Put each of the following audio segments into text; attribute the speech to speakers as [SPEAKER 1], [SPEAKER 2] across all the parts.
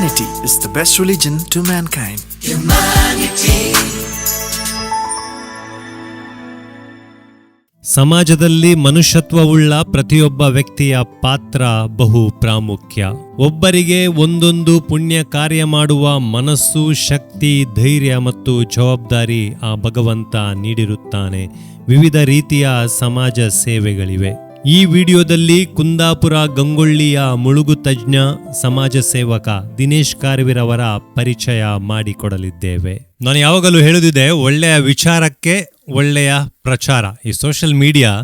[SPEAKER 1] Humanity is the best religion to mankind.
[SPEAKER 2] ಸಮಾಜದಲ್ಲಿ ಮನುಷ್ಯತ್ವವುಳ್ಳ ಪ್ರತಿಯೊಬ್ಬ ವ್ಯಕ್ತಿಯ ಪಾತ್ರ ಬಹು ಪ್ರಾಮುಖ್ಯ. ಒಬ್ಬರಿಗೆ ಒಂದೊಂದು ಪುಣ್ಯ ಕಾರ್ಯ ಮಾಡುವ ಮನಸ್ಸು ಶಕ್ತಿ ಧೈರ್ಯ ಮತ್ತು ಜವಾಬ್ದಾರಿ ಆ ಭಗವಂತ ನೀಡಿರುತ್ತಾನೆ. ವಿವಿಧ ರೀತಿಯ ಸಮಾಜ ಸೇವೆಗಳಿವೆ. ಈ ವಿಡಿಯೋದಲ್ಲಿ ಕುಂದಾಪುರ ಗಂಗೊಳ್ಳಿಯ ಮುಳುಗು ತಜ್ಞ, ಸಮಾಜ ಸೇವಕ ದಿನೇಶ್ ಕಾರ್ವಿರವರ ಪರಿಚಯ ಮಾಡಿಕೊಡಲಿದ್ದೇವೆ. ನಾನು ಯಾವಾಗಲೂ ಹೇಳುದಿದೆ, ಒಳ್ಳೆಯ ವಿಚಾರಕ್ಕೆ ಒಳ್ಳೆಯ ಪ್ರಚಾರ. ಈ ಸೋಷಿಯಲ್ ಮೀಡಿಯಾ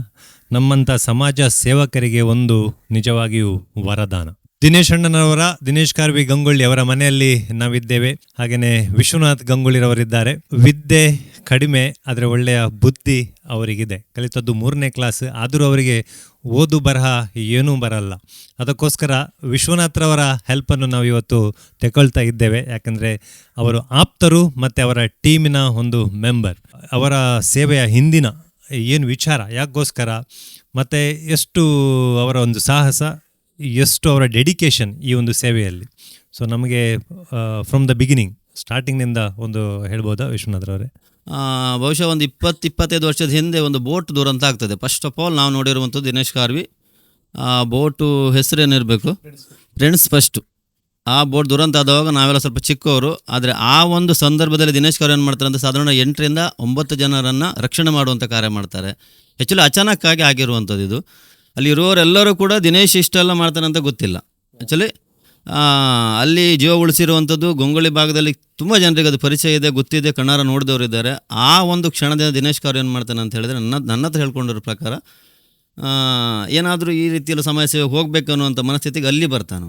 [SPEAKER 2] ನಮ್ಮಂಥ ಸಮಾಜ ಸೇವಕರಿಗೆ ಒಂದು ನಿಜವಾಗಿಯೂ ವರದಾನ. ದಿನೇಶ್ ಅಣ್ಣನವರ, ದಿನೇಶ್ ಕಾರ್ವಿ ಗಂಗೊಳ್ಳಿ ಅವರ ಮನೆಯಲ್ಲಿ ನಾವಿದ್ದೇವೆ. ಹಾಗೆಯೇ ವಿಶ್ವನಾಥ್ ಗಂಗೊಳ್ಳಿರವರಿದ್ದಾರೆ. ವಿದ್ಯೆ ಕಡಿಮೆ, ಆದರೆ ಒಳ್ಳೆಯ ಬುದ್ಧಿ ಅವರಿಗಿದೆ. ಕಲಿತದ್ದು ಮೂರನೇ ಕ್ಲಾಸ್, ಆದರೂ ಅವರಿಗೆ ಓದು ಬರಹ ಏನೂ ಬರಲ್ಲ. ಅದಕ್ಕೋಸ್ಕರ ವಿಶ್ವನಾಥ್ರವರ ಹೆಲ್ಪನ್ನು ನಾವು ಇವತ್ತು ತೆಗೊಳ್ತಾ ಇದ್ದೇವೆ. ಯಾಕಂದರೆ ಅವರು ಆಪ್ತರು ಮತ್ತು ಅವರ ಟೀಮಿನ ಒಂದು ಮೆಂಬರ್. ಅವರ ಸೇವೆಯ ಹಿಂದಿನ ಏನು ವಿಚಾರ? ಯಾಕೋಸ್ಕರ ಮತ್ತು ಎಷ್ಟು ಅವರ ಒಂದು ಸಾಹಸ? ಎಷ್ಟು ಅವರ ಡೆಡಿಕೇಶನ್ ಈ ಒಂದು ಸೇವೆಯಲ್ಲಿ? ಸೊ ನಮಗೆ ಫ್ರಮ್ ದ ಬಿಗಿನಿಂಗ್ ಸ್ಟಾರ್ಟಿಂಗ್ನಿಂದ ಒಂದು ಹೇಳ್ಬೋದಾ ವಿಶ್ವನಾಥ್ರವರೇ
[SPEAKER 3] ಬಹುಶಃ ಒಂದು ಇಪ್ಪತ್ತು, ಇಪ್ಪತ್ತೈದು ವರ್ಷದ ಹಿಂದೆ ಒಂದು ಬೋಟ್ ದುರಂತ ಆಗ್ತದೆ. ಫಸ್ಟ್ ಆಫ್ ಆಲ್ ನಾವು ನೋಡಿರುವಂಥದ್ದು ದಿನೇಶ್ ಕಾರ್ವಿ. ಆ ಬೋಟು ಹೆಸರೇನಿರಬೇಕು? ಫ್ರೆಂಡ್ಸ್ ಫಸ್ಟು ಆ ಬೋಟ್ ದುರಂತ ಆದವಾಗ ನಾವೆಲ್ಲ ಸ್ವಲ್ಪ ಚಿಕ್ಕವರು. ಆದರೆ ಆ ಒಂದು ಸಂದರ್ಭದಲ್ಲಿ ದಿನೇಶ್ ಕಾರ್ವಿ ಏನು ಮಾಡ್ತಾರೆ ಅಂದರೆ ಸಾಧಾರಣ ಎಂಟರಿಂದ ಒಂಬತ್ತು ಜನರನ್ನು ರಕ್ಷಣೆ ಮಾಡುವಂಥ ಕಾರ್ಯ ಮಾಡ್ತಾರೆ. ಆ್ಯಕ್ಚುಲಿ ಅಚಾನಕ್ಕಾಗಿ ಆಗಿರುವಂಥದ್ದು ಇದು. ಅಲ್ಲಿ ಇರುವವರೆಲ್ಲರೂ ಕೂಡ ದಿನೇಶ್ ಇಷ್ಟೆಲ್ಲ ಮಾಡ್ತಾನೆ ಅಂತ ಗೊತ್ತಿಲ್ಲ. ಆ್ಯಕ್ಚುಲಿ ಅಲ್ಲಿ ಜೀವ ಉಳಿಸಿರುವಂಥದ್ದು ಗೊಂಗಳಿ ಭಾಗದಲ್ಲಿ ತುಂಬ ಜನರಿಗೆ ಅದು ಪರಿಚಯ ಇದೆ, ಗೊತ್ತಿದೆ, ಕಣ್ಣಾರ ನೋಡಿದವರು ಇದ್ದಾರೆ. ಆ ಒಂದು ಕ್ಷಣದಿಂದ ದಿನೇಶ್ ಕಾರ್ ಏನು ಮಾಡ್ತಾನೆ ಅಂತ ಹೇಳಿದ್ರೆ ನನ್ನ ನನ್ನ ಹತ್ರ ಹೇಳ್ಕೊಂಡಿರೋ ಪ್ರಕಾರ ಏನಾದರೂ ಈ ರೀತಿಯಲ್ಲಿ ಸಮಸ್ಯೆ ಹೋಗಬೇಕು ಅನ್ನುವಂಥ ಮನಸ್ಥಿತಿಗೆ ಅಲ್ಲಿ ಬರ್ತಾನೆ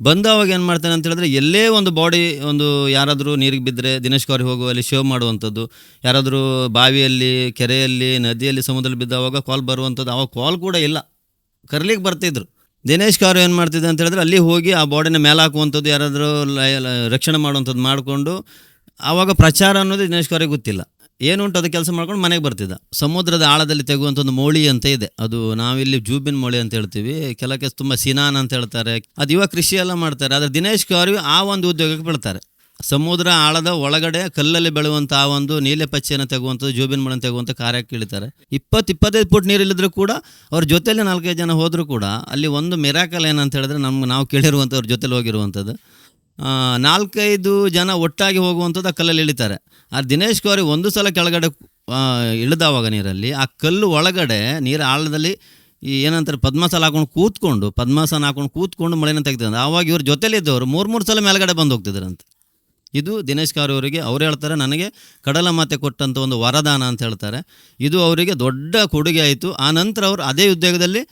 [SPEAKER 3] ಬಂದವಾಗ ಏನು ಮಾಡ್ತಾನೆ ಅಂತ ಹೇಳಿದ್ರೆ ಎಲ್ಲೇ ಒಂದು ಬಾಡಿ, ಒಂದು ಯಾರಾದರೂ ನೀರಿಗೆ ಬಿದ್ದರೆ ದಿನೇಶ್ ಕೌರಿ ಹೋಗುವ ಅಲ್ಲಿ ಶೇವ್ ಮಾಡುವಂಥದ್ದು, ಯಾರಾದರೂ ಬಾವಿಯಲ್ಲಿ, ಕೆರೆಯಲ್ಲಿ, ನದಿಯಲ್ಲಿ, ಸಮುದ್ರದಲ್ಲಿ ಬಿದ್ದಾವಾಗ ಕಾಲ್ ಬರುವಂಥದ್ದು, ಅವಾಗ ಕಾಲ್ ಕೂಡ ಇಲ್ಲ. ಕರ್ಲಿಕ್ಕೆ ಬರ್ತಿದ್ರು. ದಿನೇಶ್ ಕಾರು ಏನು ಮಾಡ್ತಿದ್ದೆ ಅಂತ ಹೇಳಿದ್ರೆ ಅಲ್ಲಿ ಹೋಗಿ ಆ ಬಾಡಿನ ಮೇಲೆ ಹಾಕುವಂಥದ್ದು ಯಾರಾದರೂ ರಕ್ಷಣೆ ಮಾಡುವಂಥದ್ದು ಮಾಡಿಕೊಂಡು ಆವಾಗ ಪ್ರಚಾರ ಅನ್ನೋದು ದಿನೇಶ್ ಕಾರಿಗೆ ಗೊತ್ತಿಲ್ಲ. ಏನು ಉಂಟು ಅದು ಕೆಲಸ ಮಾಡ್ಕೊಂಡು ಮನೆಗೆ ಬರ್ತಿದ್ದ. ಸಮುದ್ರದ ಆಳದಲ್ಲಿ ತೆಗುವಂಥ ಒಂದು ಮೋಳಿ ಅಂತ ಇದೆ. ಅದು ನಾವಿಲ್ಲಿ ಜೂಬಿನ್ ಮೋಳಿ ಅಂತ ಹೇಳ್ತೀವಿ. ಕೆಲಕ್ಕೆ ತುಂಬ ಸಿನಾನ್ ಅಂತ ಹೇಳ್ತಾರೆ. ಅದು ಇವಾಗ ಕೃಷಿ ಎಲ್ಲ ಮಾಡ್ತಾರೆ. ಆದರೆ ದಿನೇಶ್ ಕಾರ್ವಿ ಆ ಒಂದು ಉದ್ಯೋಗಕ್ಕೆ ಬೀಳ್ತಾರೆ. ಸಮುದ್ರ ಆಳದ ಒಳಗಡೆ ಕಲ್ಲಲ್ಲಿ ಬೆಳೆಯುವಂಥ ಆ ಒಂದು ನೀಲೆ ಪಚ್ಚೆಯನ್ನು ತೆಗುವಂಥದ್ದು ಜೋಬಿನ ಮಣ್ಣನ್ನು ತೆಗುವಂಥ ಕಾರ್ಯಕ್ಕೆ ಇಳಿತಾರೆ ಇಪ್ಪತ್ತು, ಇಪ್ಪತ್ತೈದು ಫುಟ್ ನೀರಿಲ್ಲಿದ್ರು ಕೂಡ ಅವ್ರ ಜೊತೆಯಲ್ಲಿ ನಾಲ್ಕೈದು ಜನ ಹೋದರೂ ಕೂಡ ಅಲ್ಲಿ ಒಂದು ಮಿರಾಕಲ್ ಏನಂತ ಹೇಳಿದ್ರೆ ನಮ್ಗೆ ನಾವು ಕೇಳಿರುವಂಥವ್ರ ಜೊತೆಲಿ ಹೋಗಿರುವಂಥದ್ದು. ನಾಲ್ಕೈದು ಜನ ಒಟ್ಟಾಗಿ ಹೋಗುವಂಥದ್ದು ಆ ಕಲ್ಲಲ್ಲಿ ಇಳಿತಾರೆ. ಆ ದಿನೇಶ್ ಕೋರಿ ಒಂದು ಸಲ ಕೆಳಗಡೆ ಇಳಿದಾವಾಗ ನೀರಲ್ಲಿ ಆ ಕಲ್ಲು ಒಳಗಡೆ ನೀರು ಆಳದಲ್ಲಿ ಈ ಏನಂತಾರೆ ಪದ್ಮಾಸನ ಹಾಕೊಂಡು ಕೂತ್ಕೊಂಡು, ಪದ್ಮಾಸನ ಹಾಕೊಂಡು ಕೂತ್ಕೊಂಡು ಮಳೆನ ತೆಗ್ದಿದ್ದಾರೆ. ಆವಾಗ ಇವ್ರ ಜೊತೆಲಿದ್ದವರು ಮೂರು ಮೂರು ಸಲ ಮೇಲ್ಗಡೆ ಬಂದು ಹೋಗ್ತಿದ್ರಂತೆ. ಇದು ದಿನೇಶ್ ಕಾರ್ ಅವರಿಗೆ, ಅವ್ರು ಹೇಳ್ತಾರೆ, ನನಗೆ ಕಡಲ ಮಾತೆ ಕೊಟ್ಟಂಥ ಒಂದು ವರದಾನ ಅಂತ ಹೇಳ್ತಾರೆ. ಇದು ಅವರಿಗೆ ದೊಡ್ಡ ಕೊಡುಗೆ ಆಯಿತು. ಆ ನಂತರ ಅವರು ಅದೇ ಉದ್ಯೋಗದಲ್ಲಿ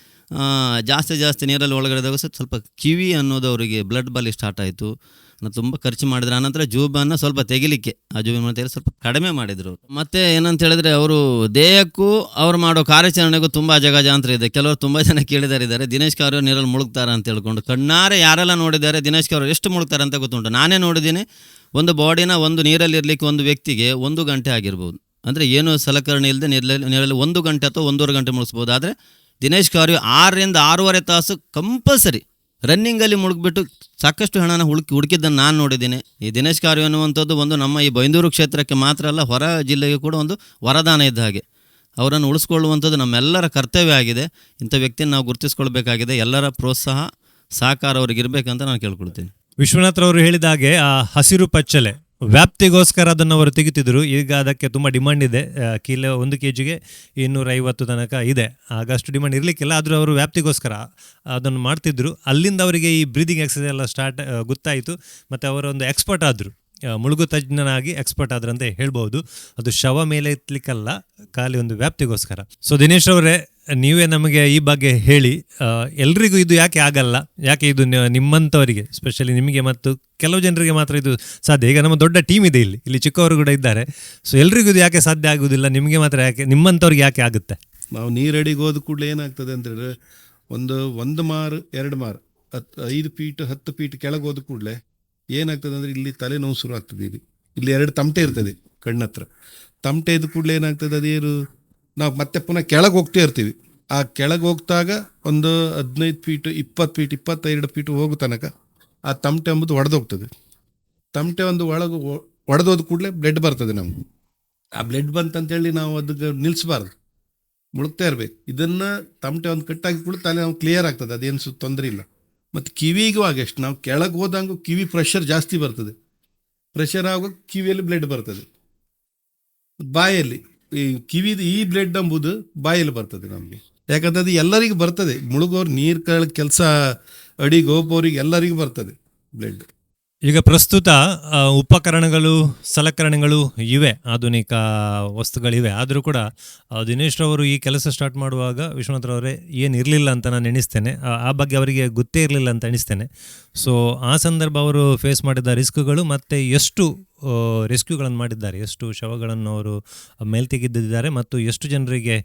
[SPEAKER 3] ಜಾಸ್ತಿ ಜಾಸ್ತಿ ನೀರಲ್ಲಿ ಒಳಗಡೆದಾಗ ಸ್ವಲ್ಪ ಕಿವಿ ಅನ್ನೋದು ಅವರಿಗೆ ಬ್ಲಡ್ ಬಲಿ ಸ್ಟಾರ್ಟ್ ಆಯಿತು. ತುಂಬ ಖರ್ಚು ಮಾಡಿದ್ರು ಆನಂತರ ಜೂಬನ್ನು ಸ್ವಲ್ಪ ತೆಗಿಲಿಕ್ಕೆ. ಆ ಜೂಬಿನ ತೆಗೆದು ಸ್ವಲ್ಪ ಕಡಿಮೆ ಮಾಡಿದರು. ಮತ್ತು ಏನಂತ ಹೇಳಿದ್ರೆ ಅವರು ದೇಹಕ್ಕೂ ಅವ್ರು ಮಾಡೋ ಕಾರ್ಯಾಚರಣೆಗೂ ತುಂಬ ಅಜಗಜಾಂತರ ಇದೆ. ಕೆಲವರು ತುಂಬ ಜನ ಕೇಳಿದಾರಿದ್ದಾರೆ, ದಿನೇಶ್ ಕಾರ್ ನೀರಲ್ಲಿ ಮುಳುಗ್ತಾರೆ ಅಂತ ಹೇಳ್ಕೊಂಡು. ಕಣ್ಣಾರೆ ಯಾರೆಲ್ಲ ನೋಡಿದ್ದಾರೆ, ದಿನೇಶ್ ಕಾರ್ ಎಷ್ಟು ಮುಳುಗ್ತಾರೆ ಅಂತ ಗೊತ್ತುಂಟು. ನಾನೇ ನೋಡಿದ್ದೀನಿ, ಒಂದು ಬಾಡಿನ ಒಂದು ನೀರಲ್ಲಿ ಇರಲಿಕ್ಕೆ ಒಂದು ವ್ಯಕ್ತಿಗೆ ಒಂದು ಗಂಟೆ ಆಗಿರ್ಬೋದು. ಅಂದರೆ ಏನು ಸಲಕರಣೆ ಇಲ್ಲದೆ ನೀರಲ್ಲಿ ನೀರಲ್ಲಿ ಒಂದು ಗಂಟೆ ಅಥವಾ ಒಂದೂವರೆ ಗಂಟೆ ಮುಳುಗಿಸ್ಬೋದು. ಆದರೆ ದಿನೇಶ್ ಕಾರ್ಯು ಆರರಿಂದ ಆರೂವರೆ ತಾಸು ಕಂಪಲ್ಸರಿ ರನ್ನಿಂಗಲ್ಲಿ ಮುಳುಗ್ಬಿಟ್ಟು ಸಾಕಷ್ಟು ಹಣನ ಹುಡುಕಿ ಹುಡುಕಿದ್ದನ್ನು ನಾನು ನೋಡಿದ್ದೀನಿ. ಈ ದಿನೇಶ್ ಕಾರ್ಯ ಅನ್ನುವಂಥದ್ದು ಒಂದು ನಮ್ಮ ಈ ಬೈಂದೂರು ಕ್ಷೇತ್ರಕ್ಕೆ ಮಾತ್ರ ಅಲ್ಲ, ಹೊರ ಜಿಲ್ಲೆಗೆ ಕೂಡ ಒಂದು ವರದಾನ ಇದ್ದ ಹಾಗೆ. ಅವರನ್ನು ಉಳಿಸ್ಕೊಳ್ಳುವಂಥದ್ದು ನಮ್ಮೆಲ್ಲರ ಕರ್ತವ್ಯ ಆಗಿದೆ. ಇಂಥ ವ್ಯಕ್ತಿಯನ್ನು ನಾವು ಗುರುತಿಸ್ಕೊಳ್ಬೇಕಾಗಿದೆ. ಎಲ್ಲರ ಪ್ರೋತ್ಸಾಹ, ಸಹಕಾರ ಅವ್ರಿಗೆ ನಾನು ಕೇಳ್ಕೊಳ್ತೀನಿ.
[SPEAKER 2] ವಿಶ್ವನಾಥ್ರವರು ಹೇಳಿದ ಹಾಗೆ ಆ ಹಸಿರು ಪಚ್ಚಲೆ ವ್ಯಾಪ್ತಿಗೋಸ್ಕರ ಅದನ್ನು ಅವರು ತೆಗಿತಿದ್ರು ಈಗ ಅದಕ್ಕೆ ತುಂಬ ಡಿಮಾಂಡ್ ಇದೆ. ಕಿಲೋ ಒಂದು ಕೆ ಜಿಗೆ ಇನ್ನೂರೈವತ್ತು ತನಕ ಇದೆ. ಆಗ ಅಷ್ಟು ಡಿಮಾಂಡ್ ಇರಲಿಕ್ಕಿಲ್ಲ, ಆದರೂ ಅವರು ವ್ಯಾಪ್ತಿಗೋಸ್ಕರ ಅದನ್ನು ಮಾಡ್ತಿದ್ರು. ಅಲ್ಲಿಂದ ಅವರಿಗೆ ಈ ಬ್ರೀದಿಂಗ್ ಎಕ್ಸಸೈಸ್ ಎಲ್ಲ ಸ್ಟಾರ್ಟ್ ಗೊತ್ತಾಯಿತು. ಮತ್ತು ಅವರು ಒಂದು ಎಕ್ಸ್ಪರ್ಟ್ ಆದರು. ಮುಳುಗು ತಜ್ಞನಾಗಿ ಎಕ್ಸ್ಪರ್ಟ್ ಆದ್ರಂತೆ ಹೇಳ್ಬೋದು ಅದು ಶವ ಮೇಲೆ ಎತ್ತಲಿಕ್ಕಲ್ಲ ಖಾಲಿ ಒಂದು ವ್ಯಾಪ್ತಿಗೋಸ್ಕರ. ಸೊ ದಿನೇಶ್ ಅವರೇ ನೀವೇ ನಮಗೆ ಈ ಬಗ್ಗೆ ಹೇಳಿ. ಎಲ್ರಿಗೂ ಇದು ಯಾಕೆ ಆಗಲ್ಲ? ಯಾಕೆ ಇದು ನಿಮ್ಮಂಥವರಿಗೆ ಸ್ಪೆಷಲಿ ನಿಮಗೆ ಮತ್ತು ಕೆಲವು ಜನರಿಗೆ ಮಾತ್ರ ಇದು ಸಾಧ್ಯ. ಈಗ ನಮ್ಮ ದೊಡ್ಡ ಟೀಮ್ ಇದೆ ಇಲ್ಲಿ. ಇಲ್ಲಿ ಚಿಕ್ಕವರು ಕೂಡ ಇದ್ದಾರೆ. ಸೊ ಎಲ್ರಿಗೂ ಇದು ಯಾಕೆ ಸಾಧ್ಯ ಆಗುವುದಿಲ್ಲ ನಿಮಗೆ ಮಾತ್ರ ಯಾಕೆ ನಿಮ್ಮಂಥವ್ರಿಗೆ ಯಾಕೆ ಆಗುತ್ತೆ?
[SPEAKER 4] ನಾವು ನೀರಡಿಗೆ ಹೋದ ಕೂಡಲೇ ಏನಾಗ್ತದೆ ಅಂತ ಹೇಳಿದ್ರೆ, ಒಂದು ಒಂದು ಮಾರು, ಎರಡು ಮಾರು ಹತ್ತು ಐದು ಫೀಟ್ ಹತ್ತು ಫೀಟ್ ಕೆಳಗೆ ಹೋದ ಕೂಡಲೇ ಏನಾಗ್ತದೆ ಅಂದರೆ ಇಲ್ಲಿ ತಲೆನೋವು ಶುರು ಆಗ್ತದೆ ಇಲ್ಲಿ ಇಲ್ಲಿ ಎರಡು ತಮಟೆ ಇರ್ತದೆ ಕಣ್ಣತ್ರ. ತಮಟೆ ಇದ್ದ ಕೂಡಲೇ ಏನಾಗ್ತದೆ, ಅದೇನು, ನಾವು ಮತ್ತೆ ಪುನಃ ಕೆಳಗೆ ಹೋಗ್ತಾ ಇರ್ತೀವಿ. ಆ ಕೆಳಗೆ ಹೋಗ್ತಾಗ ಒಂದು ಹದಿನೈದು ಫೀಟ್ ಇಪ್ಪತ್ತು ಫೀಟ್ ಇಪ್ಪತ್ತೈದು ಫೀಟ್ ಹೋಗೋ ತನಕ ಆ ತಮಟೆ ಎಂಬುದು ಒಡೆದೋಗ್ತದೆ. ತಮಟೆ ಒಂದು ಒಳಗೆ, ಒಡೆದೋದ ಕೂಡಲೇ ಬ್ಲಡ್ ಬರ್ತದೆ ನಮ್ಗೆ. ಆ ಬ್ಲಡ್ ಬಂತಂತೇಳಿ ನಾವು ಅದಕ್ಕೆ ನಿಲ್ಲಿಸಬಾರ್ದು ಮುಳುಗ್ತಾ ಇರಬೇಕು. ಇದನ್ನು ತಮಟೆ ಒಂದು ಕಟ್ಟಾಗಿ ಕೂಡ ತಲೆ ನಾವು ಕ್ಲಿಯರ್ ಆಗ್ತದೆ, ಅದೇನು ತೊಂದರೆ ಇಲ್ಲ. ಮತ್ತು ಕಿವಿಗೂ ಆಗಷ್ಟು ನಾವು ಕೆಳಗೆ ಹೋದಂಗೂ ಕಿವಿ ಪ್ರೆಷರ್ ಜಾಸ್ತಿ ಬರ್ತದೆ. ಪ್ರೆಷರ್ ಆಗುವಾಗ ಕಿವಿಯಲ್ಲಿ ಬ್ಲಡ್ ಬರ್ತದೆ. ಬಾಯಲ್ಲಿ, ಈ ಕಿವಿದು ಈ ಬ್ಲಡ್ ಎಂಬುದು ಬಾಯಲ್ಲಿ ಬರ್ತದೆ ನಮಗೆ. ಯಾಕಂದ್ರೆ ಅದು ಎಲ್ಲರಿಗೂ ಬರ್ತದೆ. ಮುಳುಗೋರು, ನೀರು ಕಳ ಕೆಲಸ ಅಡಿಗೆ ಹೋಗೋರಿಗೆ ಎಲ್ಲರಿಗೂ ಬರ್ತದೆ ಬ್ಲಡ್
[SPEAKER 2] ಈಗ ಪ್ರಸ್ತುತ ಉಪಕರಣಗಳು, ಸಲಕರಣೆಗಳು ಇವೆ, ಆಧುನಿಕ ವಸ್ತುಗಳಿವೆ. ಆದರೂ ಕೂಡ ದಿನೇಶ್ ರವರು ಈ ಕೆಲಸ ಸ್ಟಾರ್ಟ್ ಮಾಡುವಾಗ ವಿಶ್ವನಾಥ್ರವರೇ ಏನು ಇರಲಿಲ್ಲ ಅಂತ ನಾನು ಎಣಿಸ್ತೇನೆ. ಆ- ಆ ಬಗ್ಗೆ ಅವರಿಗೆ ಗೊತ್ತೇ ಇರಲಿಲ್ಲ ಅಂತ ಎಣಿಸ್ತೇನೆ. ಸೊ ಆ ಸಂದರ್ಭ ಅವರು ಫೇಸ್ ಮಾಡಿದ ರಿಸ್ಕ್ಗಳು ಮತ್ತು ಎಷ್ಟು ರೆಸ್ಕ್ಯೂಗಳನ್ನು ಮಾಡಿದ್ದಾರೆ? ಎಷ್ಟು ಶವಗಳನ್ನು ಅವರು ಮೇಲೆ ತೆಗೆದಿದ್ದಾರೆ ಮತ್ತು ಎಷ್ಟು ಜನರಿಗೆ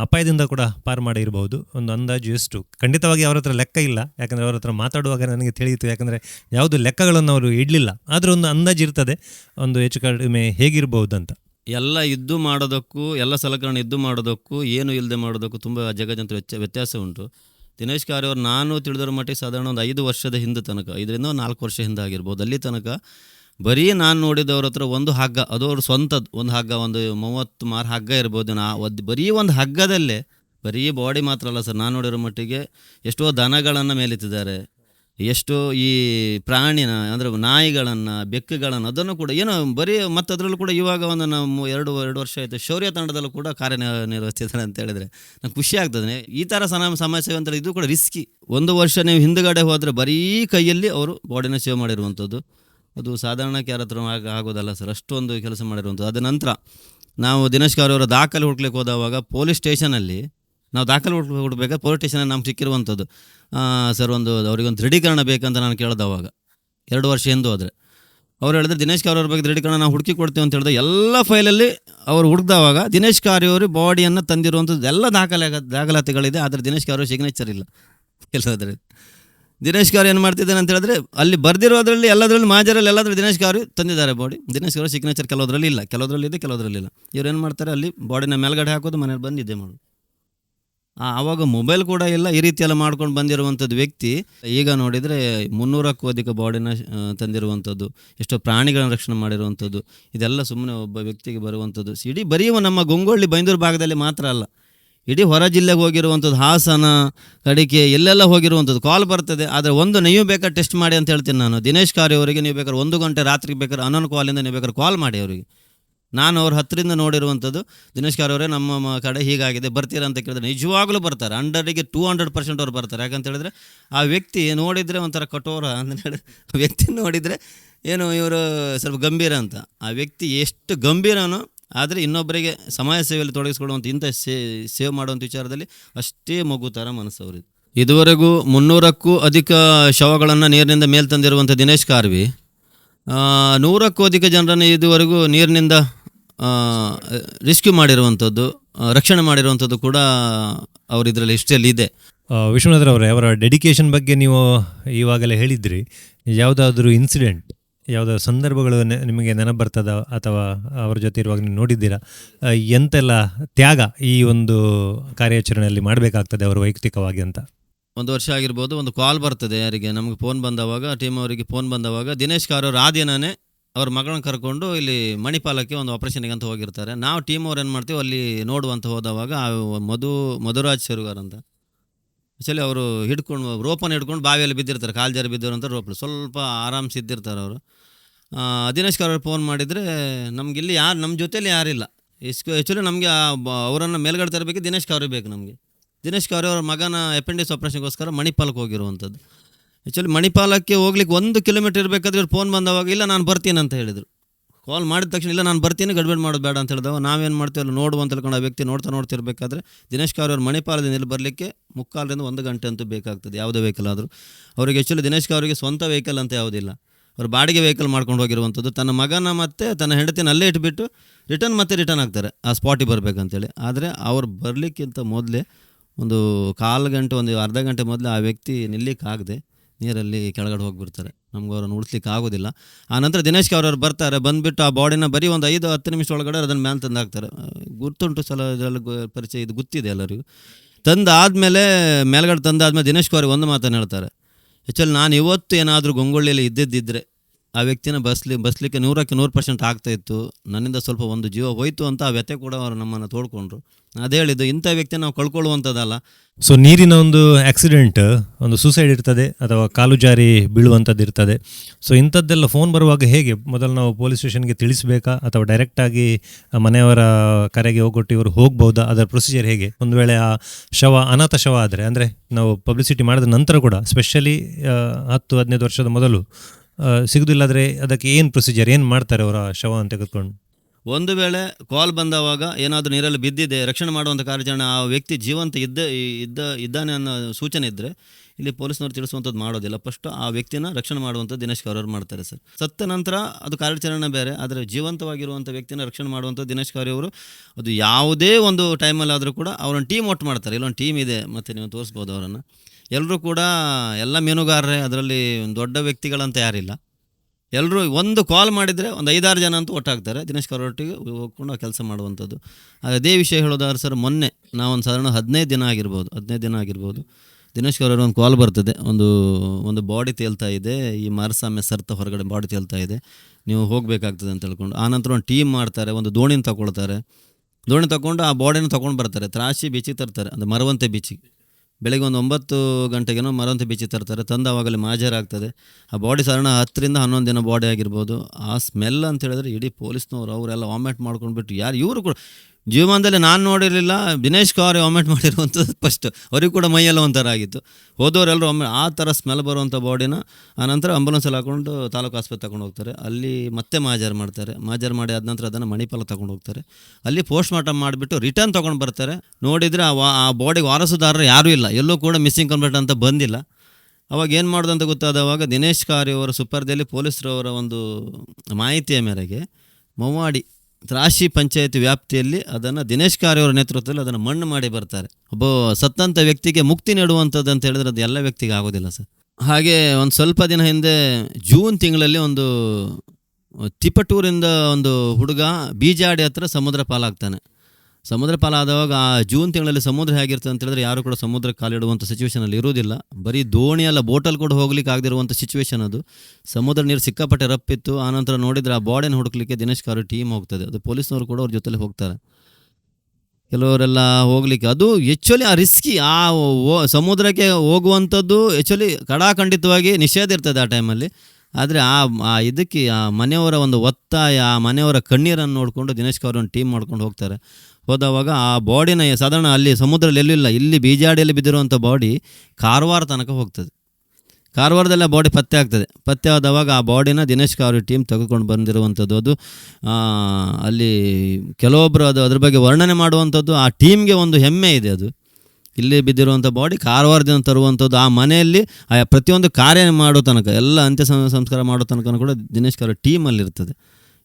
[SPEAKER 2] ಅಪಾಯದಿಂದ ಕೂಡ ಪಾರು ಮಾಡಿರಬಹುದು? ಒಂದು ಅಂದಾಜು ಎಷ್ಟು? ಖಂಡಿತವಾಗಿ ಅವರ ಹತ್ರ ಲೆಕ್ಕ ಇಲ್ಲ. ಯಾಕಂದರೆ ಅವರ ಹತ್ರ ಮಾತಾಡುವಾಗ ನನಗೆ ತಿಳಿಯಿತು. ಯಾಕಂದರೆ ಯಾವುದು ಲೆಕ್ಕಗಳನ್ನು ಅವರು ಇಡಲಿಲ್ಲ. ಆದರೂ ಒಂದು ಅಂದಾಜು ಇರ್ತದೆ. ಒಂದು ಹೆಚ್ಚು ಕಡಿಮೆ ಹೇಗಿರಬಹುದು ಅಂತ
[SPEAKER 3] ಎಲ್ಲ ಇದ್ದು ಮಾಡೋದಕ್ಕೂ, ಎಲ್ಲ ಸಲಕರಣೆ ಇದ್ದು ಮಾಡೋದಕ್ಕೂ, ಏನು ಇಲ್ಲದೆ ಮಾಡೋದಕ್ಕೂ ತುಂಬ ಜಗಜಂತ್ರ ವ್ಯತ್ಯ, ವ್ಯತ್ಯಾಸ ಉಂಟು. ದಿನೇಶ್ ಅವರು ನಾನು ತಿಳಿದಿರೋ ಮಟ್ಟಿಗೆ ಸಾಧಾರಣ ಒಂದು ಐದು ವರ್ಷದ ಹಿಂದೆ ತನಕ ಇದರಿಂದ ನಾಲ್ಕು ವರ್ಷ ಹಿಂದೆ ಆಗಿರ್ಬೋದು, ಅಲ್ಲಿ ತನಕ ಬರೀ ನಾನು ನೋಡಿದವ್ರ ಹತ್ರ ಒಂದು ಹಗ್ಗ, ಅದು ಅವ್ರ ಸ್ವಂತದ್ದು ಒಂದು ಹಗ್ಗ, ಒಂದು ಮೂವತ್ತು ಮಾರು ಹಗ್ಗ ಇರ್ಬೋದು. ನಾ ಒದ್ದು ಬರೀ ಒಂದು ಹಗ್ಗದಲ್ಲೇ, ಬರೀ ಬಾಡಿ ಮಾತ್ರ ಅಲ್ಲ ಸರ್, ನಾನು ನೋಡಿರೋ ಮಟ್ಟಿಗೆ ಎಷ್ಟೋ ದನಗಳನ್ನು ಮೇಲೆತ್ತಿದ್ದಾರೆ ಎಷ್ಟೋ ಈ ಪ್ರಾಣಿನ, ಅಂದರೆ ನಾಯಿಗಳನ್ನು, ಬೆಕ್ಕುಗಳನ್ನು, ಅದನ್ನು ಕೂಡ ಏನೋ ಬರೀ ಮತ್ತು ಅದರಲ್ಲೂ ಕೂಡ ಇವಾಗ ಒಂದು ನಮ್ಮ ಎರಡು ಎರಡು ವರ್ಷ ಆಯಿತು, ಶೌರ್ಯ ತಂಡದಲ್ಲೂ ಕೂಡ ಕಾರ್ಯನಿರ್ವಹಿಸ್ತಿದ್ದಾರೆ ಅಂತ ಹೇಳಿದ್ರೆ ನಂಗೆ ಖುಷಿ ಆಗ್ತದೆ. ಈ ಥರ ಸಮ ಸಮಸ್ಯೆ ಅಂತ ಇದು ಕೂಡ ರಿಸ್ಕಿ ಒಂದು ವರ್ಷ ನೀವು ಹಿಂದುಗಡೆ ಹೋದರೆ ಬರೀ ಕೈಯಲ್ಲಿ ಅವರು ಬಾಡಿನ ಸೇವ್ ಮಾಡಿರುವಂಥದ್ದು. ಅದು ಸಾಧಾರಣಕ್ಕೆ ಯಾರ ಹತ್ರ ಆಗೋದಲ್ಲ ಸರ್ ಅಷ್ಟೊಂದು ಕೆಲಸ ಮಾಡಿರುವಂಥದ್ದು. ಅದ ನಂತರ ನಾವು ದಿನೇಶ್ ಅವರ ದಾಖಲೆ ಹುಡ್ಕ್ಲಿಕ್ಕೆ ಹೋದವಾಗ ಪೊಲೀಸ್ ಸ್ಟೇಷನಲ್ಲಿ ನಾವು ದಾಖಲೆ ಹುಡ್ಬೇಕಾದ್ರೆ ಪೊಲೀಸ್ ಸ್ಟೇಷನಲ್ಲಿ ನಮ್ಗೆ ಸಿಕ್ಕಿರುವಂಥದ್ದು. ಸರ್ ಒಂದು ಅವರಿಗೊಂದು ದೃಢೀಕರಣ ಬೇಕಂತ ನಾನು ಕೇಳಿದೆ ಅವಾಗ. ಎರಡು ವರ್ಷ ಎಂದು ಆದರೆ ಅವ್ರು ಹೇಳಿದ್ರೆ ದಿನೇಶ್ ಕಾರ್ಯವ್ರ ಬಗ್ಗೆ ದೃಢೀಕರಣ ನಾವು ಹುಡುಕಿ ಕೊಡ್ತೀವಿ ಅಂತ ಹೇಳಿದ್ರೆ ಎಲ್ಲ ಫೈಲಲ್ಲಿ ಅವ್ರು ಹುಡುಕ್ದವಾಗ ದಿನೇಶ್ ಅವರು ಬಾಡಿಯನ್ನು ತಂದಿರುವಂಥದ್ದು ಎಲ್ಲ ದಾಖಲೆ ದಾಖಲಾತಿಗಳಿದೆ ಆದರೆ ದಿನೇಶ್ ಕಾರ್ಯವ್ರ ಸಿಗ್ನೇಚರ್ ಇಲ್ಲ. ಕೆಲಸದ್ರೆ ದಿನೇಶ್ ಕಾರ್ಯ ಏನು ಮಾಡ್ತಿದ್ದಾನೆ ಅಂತ ಹೇಳಿದ್ರೆ ಅಲ್ಲಿ ಬರ್ದಿರೋದ್ರಲ್ಲಿ ಎಲ್ಲದರಲ್ಲಿ ಮಾಜರಲ್ಲಿ ಎಲ್ಲದರಲ್ಲಿ ದಿನೇಶ್ ಕಾರ್ಯ ತಂದಿದ್ದಾರೆ ಬಾಡಿ. ದಿನೇಶ್ ಕಾರ್ಯ ಸಿಗ್ನೇಚರ್ ಕೆಲವರಲ್ಲಿ ಇಲ್ಲ. ಕೆಲವರಲ್ಲಿ ಇದೆ ಕೆಲವರಲ್ಲಿ ಇಲ್ಲ. ಇವ್ರು ಏನು ಮಾಡ್ತಾರೆ ಅಲ್ಲಿ ಬಾಡಿನ ಮೇಲ್ಗಡೆ ಹಾಕೋದು ಮನೇಲಿ ಬಂದು ಇದೆ ಆ, ಆವಾಗ ಮೊಬೈಲ್ ಕೂಡ ಇಲ್ಲ, ಈ ರೀತಿ ಎಲ್ಲ ಮಾಡ್ಕೊಂಡು ಬಂದಿರುವಂಥದ್ದು ವ್ಯಕ್ತಿ. ಈಗ ನೋಡಿದರೆ ಮುನ್ನೂರಕ್ಕೂ ಅಧಿಕ ಬಾಡಿನ ತಂದಿರುವಂಥದ್ದು, ಎಷ್ಟೋ ಪ್ರಾಣಿಗಳನ್ನು ರಕ್ಷಣೆ ಮಾಡಿರುವಂಥದ್ದು, ಇದೆಲ್ಲ ಸುಮ್ಮನೆ ಒಬ್ಬ ವ್ಯಕ್ತಿಗೆ ಬರುವಂಥದ್ದು. ಇಡೀ ಬರೀ ನಮ್ಮ ಗೊಂಗೊಳ್ಳಿ ಬೈಂದೂರು ಭಾಗದಲ್ಲಿ ಮಾತ್ರ ಅಲ್ಲ, ಇಡೀ ಹೊರ ಜಿಲ್ಲೆಗೆ ಹೋಗಿರುವಂಥದ್ದು ಹಾಸನ, ಕಡಿಕೆ, ಎಲ್ಲೆಲ್ಲ ಹೋಗಿರುವಂಥದ್ದು ಕಾಲ್ ಬರ್ತದೆ, ಆದರೆ ಒಂದು ನೀವು ಬೇಕಾದ್ರೆ ಟೆಸ್ಟ್ ಮಾಡಿ ಅಂತ ಹೇಳ್ತೀನಿ ನಾನು. ದಿನೇಶ್ ಕಾರಿ ಅವರಿಗೆ ನೀವು ಬೇಕಾದ್ರೆ ಒಂದು ಗಂಟೆ, ರಾತ್ರಿಗೆ ಬೇಕಾದ್ರೆ ಹನ್ನೊಂದು ಕಾಲಿಂದ ನೀವು ಬೇಕಾದ್ರೆ ಕಾಲ್ ಮಾಡಿ ಅವರಿಗೆ. ನಾನು ಅವ್ರ ಹತ್ತರಿಂದ ನೋಡಿರುವಂಥದ್ದು ದಿನೇಶ್ ಕಾರ್ ಅವರೇ, ನಮ್ಮ ಕಡೆ ಹೀಗಾಗಿದೆ, ಬರ್ತೀರಾ ಅಂತ ಕೇಳಿದ್ರೆ ನಿಜವಾಗ್ಲೂ ಬರ್ತಾರೆ. ಅಂಡರ್ಗೆ ಟೂ ಹಂಡ್ರೆಡ್ ಪರ್ಸೆಂಟ್ ಅವ್ರು ಬರ್ತಾರೆ. ಯಾಕಂತ ಹೇಳಿದ್ರೆ, ಆ ವ್ಯಕ್ತಿ ನೋಡಿದರೆ ಒಂಥರ ಕಠೋರ ಅಂತ ಹೇಳಿ ವ್ಯಕ್ತಿ ನೋಡಿದರೆ ಏನು ಇವರು ಸ್ವಲ್ಪ ಗಂಭೀರ ಅಂತ. ಆ ವ್ಯಕ್ತಿ ಎಷ್ಟು ಗಂಭೀರನೋ, ಆದರೆ ಇನ್ನೊಬ್ಬರಿಗೆ ಸಮಾಜ ಸೇವೆಯಲ್ಲಿ ತೊಡಗಿಸ್ಕೊಳ್ಳುವಂಥ ಇಂಥ ಸೇ, ಸೇವ್ ಮಾಡುವಂಥ ವಿಚಾರದಲ್ಲಿ ಅಷ್ಟೇ ಮಗು ಥರ ಮನಸ್ಸು ಇದುವರೆಗೂ ಮುನ್ನೂರಕ್ಕೂ ಅಧಿಕ ಶವಗಳನ್ನು ನೀರಿನಿಂದ ಮೇಲ್ತಂದಿರುವಂಥ ದಿನೇಶ್ ಕಾರ್ವಿ ನೂರಕ್ಕೂ ಅಧಿಕ ಜನರನ್ನು ಇದುವರೆಗೂ ನೀರಿನಿಂದ ರಿಸ್ಕ್ಯೂ ಮಾಡಿರುವಂಥದ್ದು ರಕ್ಷಣೆ ಮಾಡಿರುವಂಥದ್ದು ಕೂಡ ಅವ್ರ ಇದರಲ್ಲಿ ಹಿಸ್ಟ್ರಿಯಲ್ಲಿ ಇದೆ.
[SPEAKER 2] ವಿಶ್ವನಾಥ್ ಅವರೇ ಅವರ ಡೆಡಿಕೇಶನ್ ಬಗ್ಗೆ ನೀವು ಇವಾಗಲೇ ಹೇಳಿದ್ರಿ. ಯಾವುದಾದ್ರೂ ಇನ್ಸಿಡೆಂಟ್ ಯಾವುದಾದ್ರು ಸಂದರ್ಭಗಳು ನಿಮಗೆ ನೆನಪು ಬರ್ತದ ಅಥವಾ ಅವರ ಜೊತೆ ಇರುವಾಗ ನೀವು ನೋಡಿದ್ದೀರಾ? ಎಂತೆಲ್ಲ ತ್ಯಾಗ ಈ ಒಂದು ಕಾರ್ಯಾಚರಣೆಯಲ್ಲಿ ಮಾಡಬೇಕಾಗ್ತದೆ ಅವರು ವೈಯಕ್ತಿಕವಾಗಿ ಅಂತ?
[SPEAKER 3] ಒಂದು ವರ್ಷ ಆಗಿರ್ಬೋದು ಒಂದು ಕಾಲ್ ಬರ್ತದೆ ಯಾರಿಗೆ ನಮಗೆ ಫೋನ್ ಬಂದವಾಗ ಟೀಮ್ ಅವರಿಗೆ ಫೋನ್ ಬಂದವಾಗ ದಿನೇಶ್ ಕಾರ್ ಅವರು ಆ ದಿನನೇ ಅವ್ರ ಮಗಳನ್ನ ಕರ್ಕೊಂಡು ಇಲ್ಲಿ ಮಣಿಪಾಲಕ್ಕೆ ಒಂದು ಆಪರೇಷನ್ಗೆ ಅಂತ ಹೋಗಿರ್ತಾರೆ. ನಾವು ಟೀಮ್ ಅವ್ರು ಏನು ಮಾಡ್ತೀವಿ, ಅಲ್ಲಿ ನೋಡುವಂತ ಹೋದವಾಗ ಮಧು, ಮಧುರಾಜ್ ಶೆರುಗಾರ್ ಅಂತ. ಆ್ಯಕ್ಚುಲಿ ಅವರು ಹಿಡ್ಕೊಂಡು ರೋಪನ್ನು ಹಿಡ್ಕೊಂಡು ಬಾವಿಯಲ್ಲಿ ಬಿದ್ದಿರ್ತಾರೆ, ಕಾಲು ಜಾರಿ ಬಿದ್ದಿರೋಂಥ ರೋಪ್ ಸ್ವಲ್ಪ ಆರಾಮ್ಸಿದ್ದಿರ್ತಾರೆ ಅವರು. ದಿನೇಶ್ ಅವ್ರು ಫೋನ್ ಮಾಡಿದರೆ, ನಮ್ಗೆ ಇಲ್ಲಿ ಯಾರು ನಮ್ಮ ಜೊತೇಲಿ ಯಾರಿಲ್ಲ ಇಸ್ಕು ಆ್ಯಕ್ಚುಲಿ ನಮಗೆ ಅವರನ್ನು ಮೇಲ್ಗಡೆ ತರಬೇಕು, ದಿನೇಶ್ ಕಾವ್ರೆ ಬೇಕು ನಮಗೆ. ದಿನೇಶ್ ಕಾವ್ರೆ ಅವರ ಮಗನ ಅಪೆಂಡಿಕ್ಸ್ ಆಪ್ರೇಷನ್ಗೋಸ್ಕರ ಮಣಿಪಾಲಕ್ಕೆ ಹೋಗಿರುವಂಥದ್ದು ಆ್ಯಕ್ಚುಲಿ ಮಣಿಪಾಲಕ್ಕೆ ಹೋಗ್ಲಿಕ್ಕೆ ಒಂದು ಕಿಲೋಮೀಟರ್ ಇರಬೇಕಾದ್ರೆ ಇವ್ರು ಫೋನ್ ಬಂದವಾಗ, ಇಲ್ಲ, ನಾನು ಬರ್ತೀನಿ ಅಂತ ಹೇಳಿದರು. ಕಾಲ್ ಮಾಡಿದ ತಕ್ಷಣ, ಇಲ್ಲ, ನಾನು ಬರ್ತೀನಿ, ಗಡ್ಬೇಡ್ ಮಾಡೋದು ಬೇಡ ಅಂತ ಹೇಳಿದವ. ನಾವೇನು ಮಾಡ್ತೀವಿ? ನೋಡು ಅಂತ ಹೇಳ್ಕೊಂಡು ಆ ವ್ಯಕ್ತಿ ನೋಡ್ತಾ ನೋಡ್ತಿರ್ಬೇಕಾದ್ರೆ, ದಿನೇಶ್ ಕಾವ್ರೆ ಅವ್ರ ಮಣಿಪಾಲದಿಂದ ಇಲ್ಲಿ ಬರಲಿಕ್ಕೆ ಮುಕ್ಕಾಲರಿಂದ ಒಂದು ಗಂಟೆ ಅಂತೂ ಬೇಕಾಗ್ತದೆ, ಯಾವುದೇ ವೆಹಿಕಲ್ ಆದರೂ. ಅವರಿಗೆ ಆ್ಯಕ್ಚುಲಿ ದಿನೇಶ್ ಕಾವ್ರಿಗೆ ಸ್ವಂತ ವೆಹಿಕಲ್ ಅಂತ ಯಾವುದಿಲ್ಲ. ಅವ್ರು ಬಾಡಿಗೆ ವೆಹಿಕಲ್ ಮಾಡ್ಕೊಂಡು ಹೋಗಿರುವಂಥದ್ದು. ತನ್ನ ಮಗನ ಮತ್ತು ತನ್ನ ಹೆಂಡತಿನ ಅಲ್ಲೇ ಇಟ್ಬಿಟ್ಟು ರಿಟರ್ನ್ ಮತ್ತೆ ರಿಟರ್ನ್ ಆಗ್ತಾರೆ, ಆ ಸ್ಪಾಟಿಗೆ ಬರಬೇಕಂತೇಳಿ. ಆದರೆ ಅವ್ರು ಬರಲಿಕ್ಕಿಂತ ಮೊದಲೇ ಒಂದು ಕಾಲು ಗಂಟೆ, ಒಂದು ಅರ್ಧ ಗಂಟೆ ಮೊದಲು ಆ ವ್ಯಕ್ತಿ ನಿಲ್ಲಿಕ್ಕಾಗದೆ ನೀರಲ್ಲಿ ಕೆಳಗಡೆ ಹೋಗಿಬಿಡ್ತಾರೆ. ನಮ್ಗೆ ಅವ್ರನ್ನ ಉಳಿಸ್ಲಿಕ್ಕೆ ಆಗೋದಿಲ್ಲ. ಆ ನಂತರ ದಿನೇಶ್ ಅವ್ರವ್ರು ಬರ್ತಾರೆ. ಬಂದುಬಿಟ್ಟು ಆ ಬಾಡಿನ ಬರೀ ಒಂದು ಐದು, ಹತ್ತು ನಿಮಿಷ ಒಳಗಡೆ ಅದನ್ನು ಮ್ಯಾನ್ ತಂದು ಹಾಕ್ತಾರೆ ಗುರ್ತುಂಟು ಸಲ ಇದರಲ್ಲಿ ಪರಿಚಯ ಇದು ಗೊತ್ತಿದೆ ಎಲ್ಲರಿಗೂ. ತಂದಾದಮೇಲೆ ಮೇಲ್ಗಡೆ ತಂದಾದ್ಮೇಲೆ ದಿನೇಶ್ ಅವ್ರಿಗೆ ಒಂದು ಮಾತನ್ನು ಹೇಳ್ತಾರೆ. ಆ್ಯಕ್ಚುಲಿ ನಾನು ಇವತ್ತು ಏನಾದರೂ ಗೊಂಗೊಳ್ಳಿಯಲ್ಲಿ ಇದ್ದಿದ್ದಿದ್ರೆ ಆ ವ್ಯಕ್ತಿನ ಬಸ್ಲಿ, ಬಸ್ಲಿಕ್ಕೆ ನೂರಕ್ಕೆ ನೂರು ಪರ್ಸೆಂಟ್ ಆಗ್ತಾ ಇತ್ತು. ನನ್ನಿಂದ ಸ್ವಲ್ಪ ಒಂದು ಜೀವ ಹೋಯಿತು ಅಂತ ಆ ವ್ಯಥೆ ಕೂಡ ಅವರು ನಮ್ಮನ್ನು ತೋಡ್ಕೊಂಡ್ರು. ಅದೇ ಹೇಳಿದ್ದು, ಇಂಥ ವ್ಯಕ್ತಿ ನಾವು ಕಳ್ಕೊಳ್ಳುವಂಥದ್ದಲ್ಲ.
[SPEAKER 2] ಸೊ ನೀರಿನ ಒಂದು ಆಕ್ಸಿಡೆಂಟ್ ಒಂದು ಸೂಸೈಡ್ ಇರ್ತದೆ ಅಥವಾ ಕಾಲು ಜಾರಿ ಬೀಳುವಂಥದ್ದು ಇರ್ತದೆ. ಸೊ ಇಂಥದ್ದೆಲ್ಲ ಫೋನ್ ಬರುವಾಗ ಹೇಗೆ? ಮೊದಲು ನಾವು ಪೊಲೀಸ್ ಸ್ಟೇಷನ್ಗೆ ತಿಳಿಸಬೇಕಾ? ಅಥವಾ ಡೈರೆಕ್ಟಾಗಿ ಮನೆಯವರ ಕರೆಗೆ ಹೋಗೊಟ್ಟು ಇವರು ಹೋಗ್ಬೋದಾ? ಅದರ ಪ್ರೊಸೀಜರ್ ಹೇಗೆ? ಒಂದು ವೇಳೆ ಆ ಶವ ಅನಾಥ ಶವ ಆದರೆ, ಅಂದರೆ ನಾವು ಪಬ್ಲಿಸಿಟಿ ಮಾಡಿದ ನಂತರ ಕೂಡ ಸ್ಪೆಷಲಿ ಹತ್ತು, ಹದಿನೈದು ವರ್ಷದ ಮೊದಲು ಸಿಗುದಿಲ್ಲಾದರೆ ಅದಕ್ಕೆ ಏನು ಪ್ರೊಸೀಜರ್ ಏನು ಮಾಡ್ತಾರೆ ಅವರ ಶವವನ್ನು ತೆಗೆದುಕೊಂಡು?
[SPEAKER 3] ಒಂದು ವೇಳೆ ಕಾಲ್ ಬಂದವಾಗ ಏನಾದರೂ ನೀರಲ್ಲಿ ಬಿದ್ದಿದೆ, ರಕ್ಷಣೆ ಮಾಡುವಂಥ ಕಾರ್ಯಾಚರಣೆ ಆ ವ್ಯಕ್ತಿ ಜೀವಂತ ಇದ್ದ ಇದ್ದ, ಇದ್ದಾನೆ ಅನ್ನೋ ಸೂಚನೆ ಇದ್ದರೆ ಇಲ್ಲಿ ಪೊಲೀಸ್ನವ್ರು ತಿಳಿಸುವಂಥದ್ದು ಮಾಡೋದಿಲ್ಲ. ಫಸ್ಟ್ ಆ ವ್ಯಕ್ತಿನ ರಕ್ಷಣೆ ಮಾಡುವಂಥ ದಿನೇಶ್ ಕಾರ್ಯವ್ರು ಮಾಡ್ತಾರೆ ಸರ್. ಸತ್ತ ನಂತರ ಅದು ಕಾರ್ಯಾಚರಣೆ ಬೇರೆ, ಆದರೆ ಜೀವಂತವಾಗಿರುವಂಥ ವ್ಯಕ್ತಿನ ರಕ್ಷಣೆ ಮಾಡುವಂಥ ದಿನೇಶ್ ಕಾರ್ಯವರು ಅದು ಯಾವುದೇ ಒಂದು ಟೈಮಲ್ಲಾದರೂ ಕೂಡ ಅವರೊಂದು ಟೀಮ್ ಒಟ್ಟು ಮಾಡ್ತಾರೆ. ಇಲ್ಲೊಂದು ಟೀಮ್ ಇದೆ, ಮತ್ತು ನೀವು ತೋರಿಸ್ಬೋದು ಅವರನ್ನು. ಎಲ್ಲರೂ ಕೂಡ ಎಲ್ಲ ಮೀನುಗಾರರೇ ಅದರಲ್ಲಿ ಒಂದು ದೊಡ್ಡ ವ್ಯಕ್ತಿಗಳಂತ ಯಾರಿಲ್ಲ. ಎಲ್ಲರೂ ಒಂದು ಕಾಲ್ ಮಾಡಿದರೆ ಒಂದು ಐದಾರು ಜನ ಅಂತೂ ಒಟ್ಟಾಗ್ತಾರೆ. ದಿನೇಶ್ ಕರೋಟಿಗೆ ಹೋಗ್ಕೊಂಡು ಕೆಲಸ ಮಾಡುವಂಥದ್ದು. ಅದೇ ವಿಷಯ ಹೇಳೋದಾದ್ರೆ ಸರ್, ಮೊನ್ನೆ ನಾವೊಂದು ಸಾಧಾರಣ ಹದಿನೈದು ದಿನ ಆಗಿರ್ಬೋದು, ಹದಿನೈದು ದಿನ ಆಗಿರ್ಬೋದು ದಿನೇಶ್ ಕರೋರ್ ಒಂದು ಕಾಲ್ ಬರ್ತದೆ. ಒಂದು ಒಂದು ಬಾಡಿ ತೇಲ್ತಾ ಇದೆ. ಈ ಮಾರಸಾಮ್ಯ ಸರ್ತ ಹೊರಗಡೆ ಬಾಡಿ ತೇಲ್ತಾ ಇದೆ. ನೀವು ಹೋಗಬೇಕಾಗ್ತದೆ ಅಂತ ಹೇಳ್ಕೊಂಡು. ಆನಂತರ ಒಂದು ಟೀಮ್ ಮಾಡ್ತಾರೆ, ಒಂದು ದೋಣಿನ ತಗೊಳ್ತಾರೆ. ದೋಣಿ ತಗೊಂಡು ಆ ಬಾಡಿನ ತೊಗೊಂಡು ಬರ್ತಾರೆ. ತ್ರಾಶಿ ಬೀಚಿಗೆ ತರ್ತಾರೆ. ಅಂದರೆ ಮರವಂತೆ ಬೀಚಿಗೆ. ಬೆಳಗ್ಗೆ ಒಂದು ಒಂಬತ್ತು ಗಂಟೆಗೇನೋ ಮರಂತಿ ಬೀಚಿ ತರ್ತಾರೆ, ತಂದು ಮಾಜರ್ ಮಾಜರಾಗ್ತದೆ. ಆ ಬಾಡಿ ಸಾಧಾರಣ ಹತ್ತರಿಂದ ಹನ್ನೊಂದು ದಿನ ಬಾಡಿ ಆಗಿರ್ಬೋದು. ಆ ಸ್ಮೆಲ್ ಅಂತ ಹೇಳಿದ್ರೆ ಇಡೀ ಪೊಲೀಸ್ನವರು ಅವರೆಲ್ಲ ವಾಮಿಟ್ ಮಾಡ್ಕೊಂಡ್ಬಿಟ್ಟು ಯಾರು ಇವರು ಕೂಡ ಜೀವಮಾನದಲ್ಲಿ ನಾನು ನೋಡಿರಲಿಲ್ಲ, ದಿನೇಶ್ ಕೌರ್ ವಾಮಿಟ್ ಮಾಡಿರುವಂಥದ್ದು ಫಸ್ಟ್ ಅವ್ರಿಗೆ ಕೂಡ ಮೈಯೆಲ್ಲ ಒಂಥರ ಆಗಿತ್ತು. ಹೋದವರೆಲ್ಲರೂ ಒಮ್ಮೆ ಆ ಥರ ಸ್ಮೆಲ್ ಬರುವಂಥ ಬಾಡಿನ ಆನಂತರ ಆಂಬುಲೆನ್ಸಲ್ಲಿ ಹಾಕೊಂಡು ತಾಲೂಕು ಆಸ್ಪತ್ರೆ ತಗೊಂಡು ಹೋಗ್ತಾರೆ. ಅಲ್ಲಿ ಮತ್ತೆ ಮಾಜಾರ್ ಮಾಡ್ತಾರೆ. ಮಾಜಾರ್ ಮಾಡಿ ಆದ ನಂತರ ಅದನ್ನು ಮಣಿಪಾಲ ತಗೊಂಡು ಹೋಗ್ತಾರೆ. ಅಲ್ಲಿ ಪೋಸ್ಟ್ ಮಾರ್ಟಮ್ ಮಾಡಿಬಿಟ್ಟು ರಿಟರ್ನ್ ತೊಗೊಂಡು ಬರ್ತಾರೆ. ನೋಡಿದರೆ ಆ ಆ ಬಾಡಿಗೆ ವಾರಸುದಾರರು ಯಾರೂ ಇಲ್ಲ. ಎಲ್ಲೂ ಕೂಡ ಮಿಸ್ಸಿಂಗ್ ಕನ್ವರ್ಟ್ ಅಂತ ಬಂದಿಲ್ಲ. ಅವಾಗ ಏನು ಮಾಡೋದು ಅಂತ ಗೊತ್ತಾದವಾಗ ದಿನೇಶ್ ಕಾರಿ ಅವರ ಸುಪರ್ದಿಯಲ್ಲಿ ಪೊಲೀಸರವರ ಒಂದು ಮಾಹಿತಿಯ ಮೇರೆಗೆ ಮವಾಡಿ ತ್ರಾಶಿ ಪಂಚಾಯತಿ ವ್ಯಾಪ್ತಿಯಲ್ಲಿ ಅದನ್ನು ದಿನೇಶ್ ಕಾರ್ಯವರ ನೇತೃತ್ವದಲ್ಲಿ ಅದನ್ನು ಮಣ್ಣು ಮಾಡಿ ಬರ್ತಾರೆ. ಒಬ್ಬ ಸತ್ತಂಥ ವ್ಯಕ್ತಿಗೆ ಮುಕ್ತಿ ನೀಡುವಂಥದ್ದು ಅಂತ ಹೇಳಿದ್ರೆ ಅದು ಎಲ್ಲ ವ್ಯಕ್ತಿಗೆ ಆಗೋದಿಲ್ಲ ಸರ್. ಹಾಗೆ ಒಂದು ಸ್ವಲ್ಪ ದಿನ ಹಿಂದೆ ಜೂನ್ ತಿಂಗಳಲ್ಲಿ ಒಂದು ತಿಪಟೂರಿಂದ ಒಂದು ಹುಡುಗ ಬೀಜಾಡಿ ಹತ್ರ ಸಮುದ್ರ ಪಾಲಾಗ್ತಾನೆ. ಸಮುದ್ರ ಪಾಲಾದವಾಗ ಆ ಜೂನ್ ತಿಂಗಳಲ್ಲಿ ಸಮುದ್ರ ಹೇಗಿರ್ತದೆ ಅಂತ ಹೇಳಿದ್ರೆ ಯಾರು ಕೂಡ ಸಮುದ್ರ ಕಾಲಿಡುವಂಥ ಸಿಚುವೇಶನಲ್ಲಿ ಇರುವುದಿಲ್ಲ. ಬರೀ ದೋಣಿ ಅಲ್ಲ ಬೋಟಲ್ಲಿ ಕೂಡ ಹೋಗ್ಲಿಕ್ಕೆ ಆಗದಿರುವಂಥ ಸಿಚುವೇಶನ್ ಅದು. ಸಮುದ್ರ ನೀರು ಸಿಕ್ಕಾಪಟ್ಟೆ ರಪ್ಪಿತ್ತು ಆನಂತರ ನೋಡಿದರೆ ಆ ಬಾಡಿನ ಹುಡುಕ್ಲಿಕ್ಕೆ ದಿನೇಶ್ ಕಾರು ಟೀಮ್ ಹೋಗ್ತದೆ. ಅದು ಪೊಲೀಸ್ನವರು ಕೂಡ ಅವ್ರ ಜೊತೆಲಿ ಹೋಗ್ತಾರೆ. ಕೆಲವರೆಲ್ಲ ಹೋಗ್ಲಿಕ್ಕೆ ಅದು ಆ್ಯಕ್ಚುಲಿ ಆ ರಿಸ್ಕಿ ಆ ಸಮುದ್ರಕ್ಕೆ ಹೋಗುವಂಥದ್ದು ಆ್ಯಕ್ಚುಲಿ ಕಡಾಖಂಡಿತವಾಗಿ ನಿಷೇಧ ಇರ್ತದೆ ಆ ಟೈಮಲ್ಲಿ ಆದರೆ ಆ ಆ ಇದಕ್ಕೆ ಆ ಮನೆಯವರ ಒಂದು ಒತ್ತಾಯ, ಆ ಮನೆಯವರ ಕಣ್ಣೀರನ್ನು ನೋಡಿಕೊಂಡು ದಿನೇಶ್ ಒಂದು ಟೀಮ್ ಮಾಡ್ಕೊಂಡು ಹೋಗ್ತಾರೆ. ಹೋದವಾಗ ಆ ಬಾಡಿನ ಸಾಧಾರಣ ಅಲ್ಲಿ ಸಮುದ್ರದಲ್ಲಿ ಎಲ್ಲೂ ಇಲ್ಲ. ಇಲ್ಲಿ ಬೀಜಾಡಿಯಲ್ಲಿ ಬಿದ್ದಿರುವಂಥ ಬಾಡಿ ಕಾರವಾರ ತನಕ ಹೋಗ್ತದೆ. ಕಾರವಾರದಲ್ಲಿ ಬಾಡಿ ಪತ್ತೆ ಆಗ್ತದೆ. ಪತ್ತೆ ಆದವಾಗ ಆ ಬಾಡಿನ ದಿನೇಶ್ ಕಾವ್ರಿ ಟೀಮ್ ತೆಗೆದುಕೊಂಡು ಬಂದಿರುವಂಥದ್ದು ಅದು. ಅಲ್ಲಿ ಕೆಲವೊಬ್ಬರು ಅದು ಅದ್ರ ಬಗ್ಗೆ ವರ್ಣನೆ ಮಾಡುವಂಥದ್ದು, ಆ ಟೀಮ್ಗೆ ಒಂದು ಹೆಮ್ಮೆ ಇದೆ ಅದು. ಇಲ್ಲಿ ಬಿದ್ದಿರುವಂಥ ಬಾಡಿ ಕಾರವಾರದಿಂದ ತರುವಂಥದ್ದು, ಆ ಮನೆಯಲ್ಲಿ ಆ ಪ್ರತಿಯೊಂದು ಕಾರ್ಯ ಮಾಡೋ ತನಕ, ಎಲ್ಲ ಅಂತ್ಯ ಸಂಸ್ಕಾರ ಮಾಡೋ ತನಕ ಕೂಡ ದಿನೇಶ್ ಕಾವ್ರಿ ಟೀಮಲ್ಲಿರ್ತದೆ.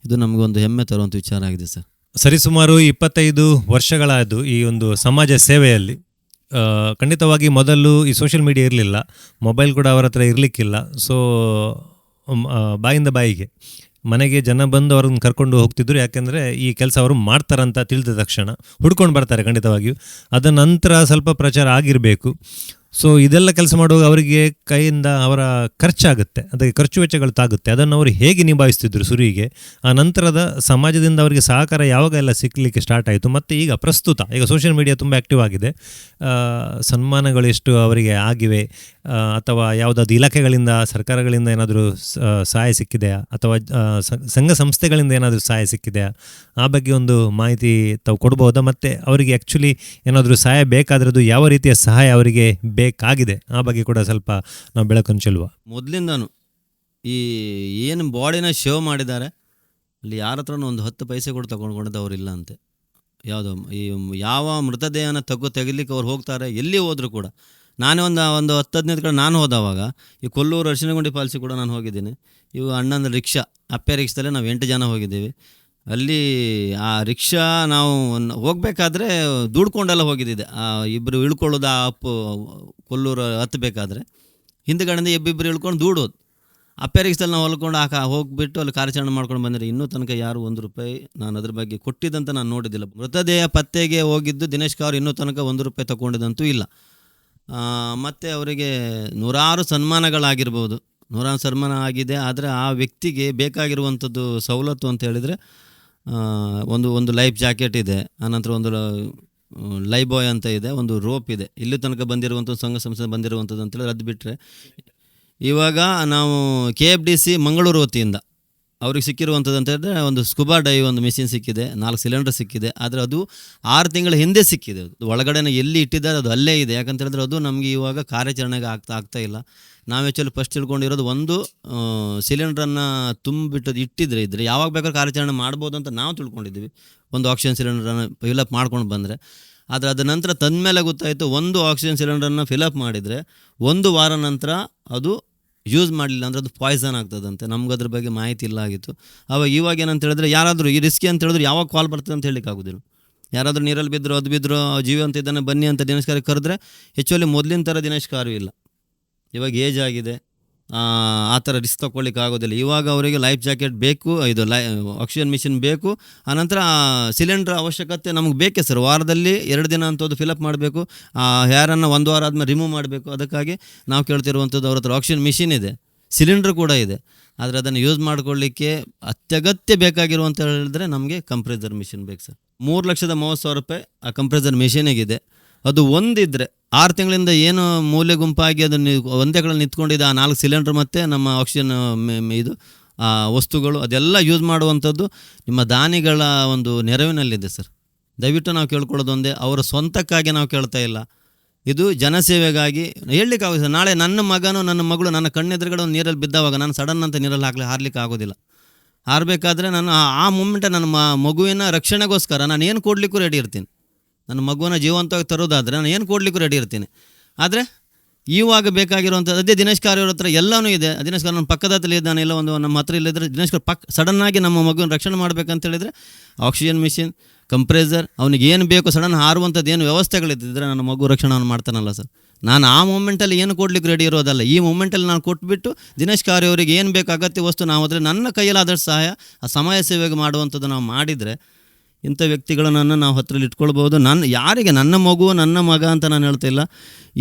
[SPEAKER 3] ಇದು ನಮಗೊಂದು ಹೆಮ್ಮೆ ತರುವಂಥ ವಿಚಾರ ಆಗಿದೆ ಸರ್.
[SPEAKER 2] ಸರಿಸುಮಾರು ಇಪ್ಪತ್ತೈದು ವರ್ಷಗಳಾದು ಈ ಒಂದು ಸಮಾಜ ಸೇವೆಯಲ್ಲಿ. ಖಂಡಿತವಾಗಿ ಮೊದಲು ಈ ಸೋಷಿಯಲ್ ಮೀಡಿಯಾ ಇರಲಿಲ್ಲ ಮೊಬೈಲ್ ಕೂಡ ಅವರ ಹತ್ರ ಇರಲಿಕ್ಕಿಲ್ಲ. ಸೊ ಬಾಯಿಂದ ಬಾಯಿಗೆ ಮನೆಗೆ ಜನ ಬಂದು ಅವ್ರನ್ನ ಕರ್ಕೊಂಡು ಹೋಗ್ತಿದ್ರು. ಯಾಕೆಂದರೆ ಈ ಕೆಲಸ ಅವರು ಮಾಡ್ತಾರಂತ ತಿಳಿದ ತಕ್ಷಣ ಹುಡ್ಕೊಂಡು ಬರ್ತಾರೆ ಖಂಡಿತವಾಗಿಯೂ. ಅದ ನಂತರ ಸ್ವಲ್ಪ ಪ್ರಚಾರ ಆಗಿರಬೇಕು. ಸೊ ಇದೆಲ್ಲ ಕೆಲಸ ಮಾಡುವಾಗ ಅವರಿಗೆ ಕೈಯಿಂದ ಅವರ ಖರ್ಚಾಗುತ್ತೆ. ಅದಕ್ಕೆ ಖರ್ಚು ವೆಚ್ಚಗಳು ತಾಗುತ್ತೆ. ಅದನ್ನು ಅವರು ಹೇಗೆ ನಿಭಾಯಿಸ್ತಿದ್ರು ಸುರಿಗೆ, ಆ ನಂತರದ ಸಮಾಜದಿಂದ ಅವರಿಗೆ ಸಹಕಾರ ಯಾವಾಗ ಎಲ್ಲ ಸಿಕ್ಕಲಿಕ್ಕೆ ಸ್ಟಾರ್ಟ್ ಆಯಿತು, ಮತ್ತು ಈಗ ಪ್ರಸ್ತುತ, ಈಗ ಸೋಷಿಯಲ್ ಮೀಡಿಯಾ ತುಂಬ ಆ್ಯಕ್ಟಿವ್ ಆಗಿದೆ. ಸನ್ಮಾನಗಳು ಎಷ್ಟು ಅವರಿಗೆ ಆಗಿವೆ ಅಥವಾ ಯಾವುದಾದ್ರು ಇಲಾಖೆಗಳಿಂದ, ಸರ್ಕಾರಗಳಿಂದ ಏನಾದರೂ ಸಹಾಯ ಸಿಕ್ಕಿದೆಯಾ, ಅಥವಾ ಸಂಘ ಸಂಸ್ಥೆಗಳಿಂದ ಏನಾದರೂ ಸಹಾಯ ಸಿಕ್ಕಿದೆಯಾ, ಆ ಬಗ್ಗೆ ಒಂದು ಮಾಹಿತಿ ತಾವು ಕೊಡ್ಬೋದಾ, ಮತ್ತು ಅವರಿಗೆ ಆ್ಯಕ್ಚುಲಿ ಏನಾದರೂ ಸಹಾಯ ಬೇಕಾದ್ರದ್ದು ಯಾವ ರೀತಿಯ ಸಹಾಯ ಅವರಿಗೆ ಬೇಕಾಗಿದೆ. ಆ ಬಗ್ಗೆ ಕೂಡ ಸ್ವಲ್ಪ ನಾವು ಬೆಳಕನ್ನು ಚೆಲ್ಲುವ.
[SPEAKER 3] ಮೊದಲಿಂದನೂ ಈ ಏನು ಬಾಡಿನ ಶೋ ಮಾಡಿದ್ದಾರೆ, ಅಲ್ಲಿ ಯಾರ ಹತ್ರನೂ ಒಂದು ಹತ್ತು ಪೈಸೆ ಕೂಡ ತಗೊಂಡ್ಕೊಂಡಿದ್ದವ್ರು ಇಲ್ಲ ಅಂತೆ ಯಾವುದೋ ಈ ಯಾವ ಮೃತದೇಹನ ತಗ್ಗು ತೆಗಿಲಿಕ್ಕೆ ಅವ್ರು ಹೋಗ್ತಾರೆ, ಎಲ್ಲಿ ಹೋದರೂ ಕೂಡ. ನಾನೇ ಒಂದು ಒಂದು ಹತ್ತು ಹದಿನೈದು ಕಡೆ ನಾನು ಹೋದವಾಗ, ಈ ಕೊಲ್ಲೂರು ಅರ್ಶಿನಗುಂಡಿ ಪಾಲ್ಸಿ ಕೂಡ ನಾನು ಹೋಗಿದ್ದೀನಿ. ಇವು ಅಣ್ಣನ ರಿಕ್ಷಾ, ಅಪ್ಪೆ ರಿಕ್ಷಾದಲ್ಲಿ ನಾವು ಎಂಟು ಜನ ಹೋಗಿದ್ದೀವಿ. ಅಲ್ಲಿ ಆ ರಿಕ್ಷಾ ನಾವು ಹೋಗ್ಬೇಕಾದ್ರೆ ದುಡ್ಕೊಂಡೆಲ್ಲ ಹೋಗಿದ್ದಿದೆ. ಆ ಇಬ್ಬರು ಇಳ್ಕೊಳ್ಳೋದು ಆ ಅಪ್ಪು ಕೊಲ್ಲೂರು ಹತ್ತಬೇಕಾದ್ರೆ ಹಿಂದ್ಗಡೆಯಿಂದ ಇಬ್ಬಿಬ್ಬರು ಇಳ್ಕೊಂಡು ದೂಡೋದು. ಅಪ್ಪೆ ರಿಕ್ಷಾದಲ್ಲಿ ನಾವು ಹೊಲ್ಕೊಂಡು ಆ ಹೋಗಿಬಿಟ್ಟು ಅಲ್ಲಿ ಕಾರ್ಯಾಚರಣೆ ಮಾಡ್ಕೊಂಡು ಬಂದರೆ ಇನ್ನೂ ತನಕ ಯಾರು ಒಂದು ರೂಪಾಯಿ ನಾನು ಅದ್ರ ಬಗ್ಗೆ ಕೊಟ್ಟಿದ್ದಂತ ನಾನು ನೋಡಿದ್ದಿಲ್ಲ. ಮೃತದೇಹ ಪತ್ತೆಗೆ ಹೋಗಿದ್ದು ದಿನೇಶ್ ಕಾರ್ ಇನ್ನೂ ತನಕ ಒಂದು ರೂಪಾಯಿ ತಗೊಂಡಿದ್ದಂತೂ ಇಲ್ಲ. ಮತ್ತು ಅವರಿಗೆ ನೂರಾರು ಸನ್ಮಾನಗಳಾಗಿರ್ಬೋದು. ನೂರಾರು ಸನ್ಮಾನ ಆಗಿದೆ. ಆದರೆ ಆ ವ್ಯಕ್ತಿಗೆ ಬೇಕಾಗಿರುವಂಥದ್ದು ಸವಲತ್ತು ಅಂತ ಹೇಳಿದರೆ ಆ, ಒಂದು ಒಂದು ಲೈಫ್ ಜಾಕೆಟ್ ಇದೆ. ಆನಂತರ ಒಂದು ಲೈ ಬಾಯ್ ಅಂತ ಇದೆ. ಒಂದು ರೋಪ್ ಇದೆ. ಇಲ್ಲಿ ತನಕ ಬಂದಿರುವಂಥ ಸಂಘ ಸಂಸ್ಥೆ ಬಂದಿರುವಂಥದ್ದು ಅಂತೇಳಿ ಅದು ಬಿಟ್ಟರೆ ಇವಾಗ ನಾವು K F D C Mangaluru ವತಿಯಿಂದ ಅವ್ರಿಗೆ ಸಿಕ್ಕಿರುವಂಥದ್ದು ಅಂತ ಹೇಳಿದ್ರೆ ಒಂದು ಸ್ಕುಬಾ ಡೈ ಒಂದು ಮಿಷಿನ್ ಸಿಕ್ಕಿದೆ, ನಾಲ್ಕು ಸಿಲಿಂಡರ್ ಸಿಕ್ಕಿದೆ, ಆದರೆ ಅದು ಆರು ತಿಂಗಳ ಹಿಂದೆ ಸಿಕ್ಕಿದೆ. ಅದು ಒಳಗಡೆನ ಎಲ್ಲಿ ಇಟ್ಟಿದ್ದಾರೆ ಅದು ಅಲ್ಲೇ ಇದೆ. ಯಾಕಂತ ಹೇಳಿದ್ರೆ ಅದು ನಮಗೆ ಇವಾಗ ಕಾರ್ಯಾಚರಣೆಗೆ ಆಗ್ತಾ ಆಗ್ತಾ ಇಲ್ಲ. ನಾವು ಆ್ಯಕ್ಚುಲಿ ಫಸ್ಟ್ ತಿಳ್ಕೊಂಡಿರೋದು ಒಂದು ಸಿಲಿಂಡ್ರನ್ನು ತುಂಬಿಟ್ಟು ಇಟ್ಟಿದ್ರೆ ಇದ್ದರೆ ಯಾವಾಗ ಬೇಕಾದ್ರೂ ಕಾರ್ಯಾಚರಣೆ ಮಾಡ್ಬೋದು ಅಂತ ನಾವು ತಿಳ್ಕೊಂಡಿದ್ದೀವಿ. ಒಂದು ಆಕ್ಸಿಜನ್ ಸಿಲಿಂಡ್ರನ್ನು ಫಿಲಪ್ ಮಾಡ್ಕೊಂಡು ಬಂದರೆ. ಆದರೆ ಅದ ನಂತರ ತಂದಮೇಲೆ ಗೊತ್ತಾಯಿತು, ಒಂದು ಆಕ್ಸಿಜನ್ ಸಿಲಿಂಡರನ್ನು ಫಿಲಪ್ ಮಾಡಿದರೆ ಒಂದು ವಾರ ನಂತರ ಅದು ಯೂಸ್ ಮಾಡಲಿಲ್ಲ ಅಂದರೆ ಅದು ಪಾಯ್ಸನ್ ಆಗ್ತದಂತೆ. ನಮ್ಗೆ ಅದ್ರ ಬಗ್ಗೆ ಮಾಹಿತಿ ಇಲ್ಲ ಆಗಿತ್ತು. ಅವಾಗ ಇವಾಗ ಏನಂತ ಹೇಳಿದ್ರೆ ಯಾರಾದರೂ ಈ ರಿಸ್ಕಿ ಅಂತ ಹೇಳಿದ್ರೆ ಯಾವಾಗ ಕಾಲ್ ಬರ್ತದೆ ಅಂತ ಹೇಳಲಿಕ್ಕೆ ಆಗೋದಿಲ್ಲ. ಯಾರಾದರೂ ನೀರಲ್ಲಿ ಬಿದ್ದರು ಅದು ಬಿದ್ದರು ಜೀವ ಅಂತ ಇದ್ದಾನೆ, ಬನ್ನಿ ಅಂತ ದಿನೇಶ್ ಕರೆದ್ರೆ ಹೆಚ್ಚುವಲ್ಲಿ ಮೊದಲಿನ ಥರ ದಿನೇಶ್ ಕಾರು ಇಲ್ಲ. ಇವಾಗ ಏಜ್ ಆಗಿದೆ. ಆ ಥರ ರಿಸ್ಕ್ ತೊಗೊಳ್ಳಿಕ್ಕೆ ಆಗೋದಿಲ್ಲ. ಇವಾಗ ಅವರಿಗೆ ಲೈಫ್ ಜಾಕೆಟ್ ಬೇಕು, ಇದು ಲೈ ಆಕ್ಸಿಜನ್ ಮಿಷಿನ್ ಬೇಕು ಆನಂತರ ಸಿಲಿಂಡ್ರ್ ಅವಶ್ಯಕತೆ ನಮಗೆ ಬೇಕೇ ಸರ್ ವಾರದಲ್ಲಿ ಎರಡು ದಿನ ಅಂತದ್ದು ಫಿಲಪ್ ಮಾಡಬೇಕು, ಆ ಹೇರನ್ನು ಒಂದು ವಾರ ಆದಮೇಲೆ ರಿಮೂವ್ ಮಾಡಬೇಕು. ಅದಕ್ಕಾಗಿ ನಾವು ಕೇಳ್ತಿರುವಂಥದ್ದು ಅವ್ರ ಹತ್ರ ಆಕ್ಸಿಜನ್ ಮಿಷಿನ್ ಇದೆ ಸಿಲಿಂಡ್ರ್ ಕೂಡ ಇದೆ. ಆದರೆ ಅದನ್ನು ಯೂಸ್ ಮಾಡಿಕೊಳ್ಳಿಕ್ಕೆ ಅತ್ಯಗತ್ಯ ಬೇಕಾಗಿರುವಂತ ಹೇಳಿದ್ರೆ ನಮಗೆ ಕಂಪ್ರೆಸರ್ ಮಿಷಿನ್ ಬೇಕು ಸರ್ ಮೂರು ಲಕ್ಷದ ಮೂವತ್ತು ಸಾವಿರ ರೂಪಾಯಿ ಆ ಕಂಪ್ರೆಸರ್ ಮಿಷಿನಿಗಿದೆ ಅದು ಒಂದಿದ್ರೆ ಆರು ತಿಂಗಳಿಂದ ಏನು ಮೂಲೆ ಗುಂಪಾಗಿ ಅದು ಒಂದೇ ಕಡೆ ನಿಂತ್ಕೊಂಡಿದೆ, ಆ ನಾಲ್ಕು ಸಿಲಿಂಡರ್ ಮತ್ತು ನಮ್ಮ ಆಕ್ಸಿಜನ್ ಇದು, ಆ, ವಸ್ತುಗಳು ಅದೆಲ್ಲ ಯೂಸ್ ಮಾಡುವಂಥದ್ದು ನಿಮ್ಮ ದಾನಿಗಳ ಒಂದು ನೆರವಿನಲ್ಲಿದೆ ಸರ್. ದಯವಿಟ್ಟು ನಾವು ಕೇಳ್ಕೊಳ್ಳೋದು ಒಂದೇ ಅವರ ಸ್ವಂತಕ್ಕಾಗಿ ನಾವು ಕೇಳ್ತಾ ಇಲ್ಲ. ಇದು ಜನಸೇವೆಗಾಗಿ ಹೇಳಲಿಕ್ಕೆ ಸರ್. ನಾಳೆ ನನ್ನ ಮಗನು, ನನ್ನ ಮಗಳು, ನನ್ನ ಕಣ್ಣೆದುರುಗಡೆ ಒಂದು ನೀರಲ್ಲಿ ಬಿದ್ದಾವಾಗ ನಾನು ಸಡನ್ ಅಂತ ನೀರಲ್ಲಿ ಹಾಕ್ಲಿ, ಹಾರ್ಲಿಕ್ಕೆ ಆಗೋದಿಲ್ಲ. ಹಾರಬೇಕಾದ್ರೆ ನಾನು ಆ ಮೂಮೆಂಟ ನನ್ನ ಮಗುವಿನ ರಕ್ಷಣೆಗೋಸ್ಕರ ನಾನು ಏನು ಕೊಡಲಿಕ್ಕೂ ರೆಡಿ ಇರ್ತೀನಿ. ನನ್ನ ಮಗುವನ್ನು ಜೀವಂತವಾಗಿ ತರೋದಾದರೆ ನಾನು ಏನು ಕೊಡಲಿಕ್ಕೂ ರೆಡಿ ಇರ್ತೀನಿ. ಆದರೆ ಇವಾಗ ಬೇಕಾಗಿರುವಂಥದ್ದು ಅದೇ ದಿನೇಶ್ ಅವ್ರ ಹತ್ರ ಎಲ್ಲನೂ ಇದೆ. ದಿನೇಶ್ ಕಾರ್ ನನ್ನ ಪಕ್ಕದಲ್ಲಿ ಇದ್ದಾನೆ. ಇಲ್ಲ ಒಂದು ನಮ್ಮ ಹತ್ರ ಇಲ್ಲದ್ರೆ ದಿನೇಶ್ ಕಾರ್ ಪಕ್ಕ ಸಡನ್ನಾಗಿ ನಮ್ಮ ಮಗುವಿನ ರಕ್ಷಣೆ ಮಾಡಬೇಕಂತ ಹೇಳಿದರೆ ಆಕ್ಸಿಜನ್ ಮಿಷಿನ್ ಕಂಪ್ರೆಸರ್ ಅವನಿಗೆ ಏನು ಬೇಕು ಸಡನ್ ಹಾರುವಂಥದ್ದು ಏನು ವ್ಯವಸ್ಥೆಗಳಿದ್ದರೆ ನನ್ನ ಮಗು ರಕ್ಷಣೆಯನ್ನು ಮಾಡ್ತಾನಲ್ಲ ಸರ್ ನಾನು ಆ ಮೂಮೆಂಟಲ್ಲಿ ಏನು ಕೊಡ್ಲಿಕ್ಕೆ ರೆಡಿ ಇರೋದಲ್ಲ. ಈ ಮೂಮೆಂಟಲ್ಲಿ ನಾನು ಕೊಟ್ಬಿಟ್ಟು ದಿನೇಶ್ ಅವರಿಗೆ ಏನು ಬೇಕು ಅಗತ್ಯ ವಸ್ತು ನಾವು ಆದರೆ ನನ್ನ ಕೈಯಲ್ಲಾದಷ್ಟು ಸಹಾಯ, ಆ ಸಮಯ ಸೇವೆಗೆ ಮಾಡುವಂಥದ್ದು ನಾವು ಮಾಡಿದರೆ ಇಂಥ ವ್ಯಕ್ತಿಗಳನ್ನು ನಾವು ಹತ್ತಿರಲ್ಲಿ ಇಟ್ಕೊಳ್ಬೋದು ನನ್ನ ಯಾರಿಗೆ ನನ್ನ ಮಗು, ನನ್ನ ಮಗ ಅಂತ ನಾನು ಹೇಳ್ತಾ ಇಲ್ಲ.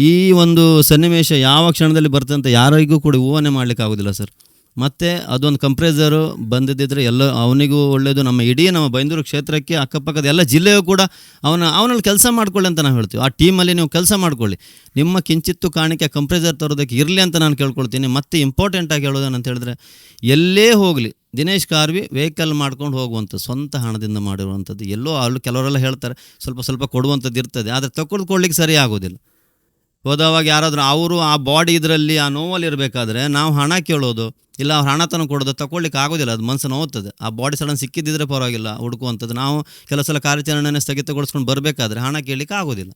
[SPEAKER 3] ಈ ಒಂದು ಸನ್ನಿವೇಶ ಯಾವ ಕ್ಷಣದಲ್ಲಿ ಬರ್ತದೆ ಯಾರಿಗೂ ಕೂಡ ಊಹನೆ ಮಾಡಲಿಕ್ಕೆ ಆಗೋದಿಲ್ಲ ಸರ್. ಮತ್ತು ಅದೊಂದು ಕಂಪ್ರೇಸರು ಬಂದಿದ್ದಿದ್ರೆ ಎಲ್ಲ ಅವನಿಗೂ ಒಳ್ಳೆಯದು ನಮ್ಮ ಇಡೀ ನಮ್ಮ ಬೈಂದೂರು ಕ್ಷೇತ್ರಕ್ಕೆ ಅಕ್ಕಪಕ್ಕದ ಎಲ್ಲ ಜಿಲ್ಲೆಯೂ ಕೂಡ ಅವನ, ಅವನಲ್ಲಿ ಕೆಲಸ ಮಾಡ್ಕೊಳ್ಳಿ ಅಂತ ನಾನು ಹೇಳ್ತೀವಿ. ಆ ಟೀಮಲ್ಲಿ ನೀವು ಕೆಲಸ ಮಾಡ್ಕೊಳ್ಳಿ. ನಿಮ್ಮ ಕಿಂಚಿತ್ತು ಕಾಣಿಕೆ ಕಂಪ್ರೆಸರ್ ತರೋದಕ್ಕೆ ಇರಲಿ ಅಂತ ನಾನು ಕೇಳ್ಕೊಳ್ತೀನಿ. ಮತ್ತೆ ಇಂಪಾರ್ಟೆಂಟಾಗಿ ಹೇಳೋದೇನಂತ ಹೇಳಿದ್ರೆ ಎಲ್ಲೇ ಹೋಗಲಿ ದಿನೇಶ್ ಕಾರ್ವಿ ವೆಹಿಕಲ್ ಮಾಡ್ಕೊಂಡು ಹೋಗುವಂಥದ್ದು, ಸ್ವಂತ ಹಣದಿಂದ ಮಾಡಿರುವಂಥದ್ದು, ಎಲ್ಲೋ ಅಲ್ಲಿ ಕೆಲವರೆಲ್ಲ ಹೇಳ್ತಾರೆ, ಸ್ವಲ್ಪ ಸ್ವಲ್ಪ ಕೊಡುವಂಥದ್ದು ಇರ್ತದೆ, ಆದರೆ ತಗೊಳ್ಕೊಳ್ಳಿಕ್ಕೆ ಸರಿ ಆಗೋದಿಲ್ಲ. ಹೋದವಾಗ ಯಾರಾದರೂ ಅವರು ಆ ಬಾಡಿ ಇದರಲ್ಲಿ ಆ ನೋವಲ್ಲಿ ಇರಬೇಕಾದ್ರೆ ನಾವು ಹಣ ಕೇಳೋದು, ಇಲ್ಲ ಅವ್ರು ಹಣ ತನಕ ಕೊಡೋದು ತಗೊಳ್ಳಿಕ್ಕೆ ಆಗೋದಿಲ್ಲ, ಅದು ಮನಸ್ಸು ನೋವುತ್ತದೆ ಆ ಬಾಡಿ ಸಡನ್ ಸಿಕ್ಕಿದ್ದಿದ್ರೆ ಪರವಾಗಿಲ್ಲ, ಹುಡುಕುವಂಥದ್ದು. ನಾವು ಕೆಲವು ಸಲ ಕಾರ್ಯಾಚರಣೆಯನ್ನು ಸ್ಥಗಿತಗೊಳಿಸ್ಕೊಂಡು ಬರಬೇಕಾದ್ರೆ ಹಣ ಕೇಳಲಿಕ್ಕೆ ಆಗೋದಿಲ್ಲ.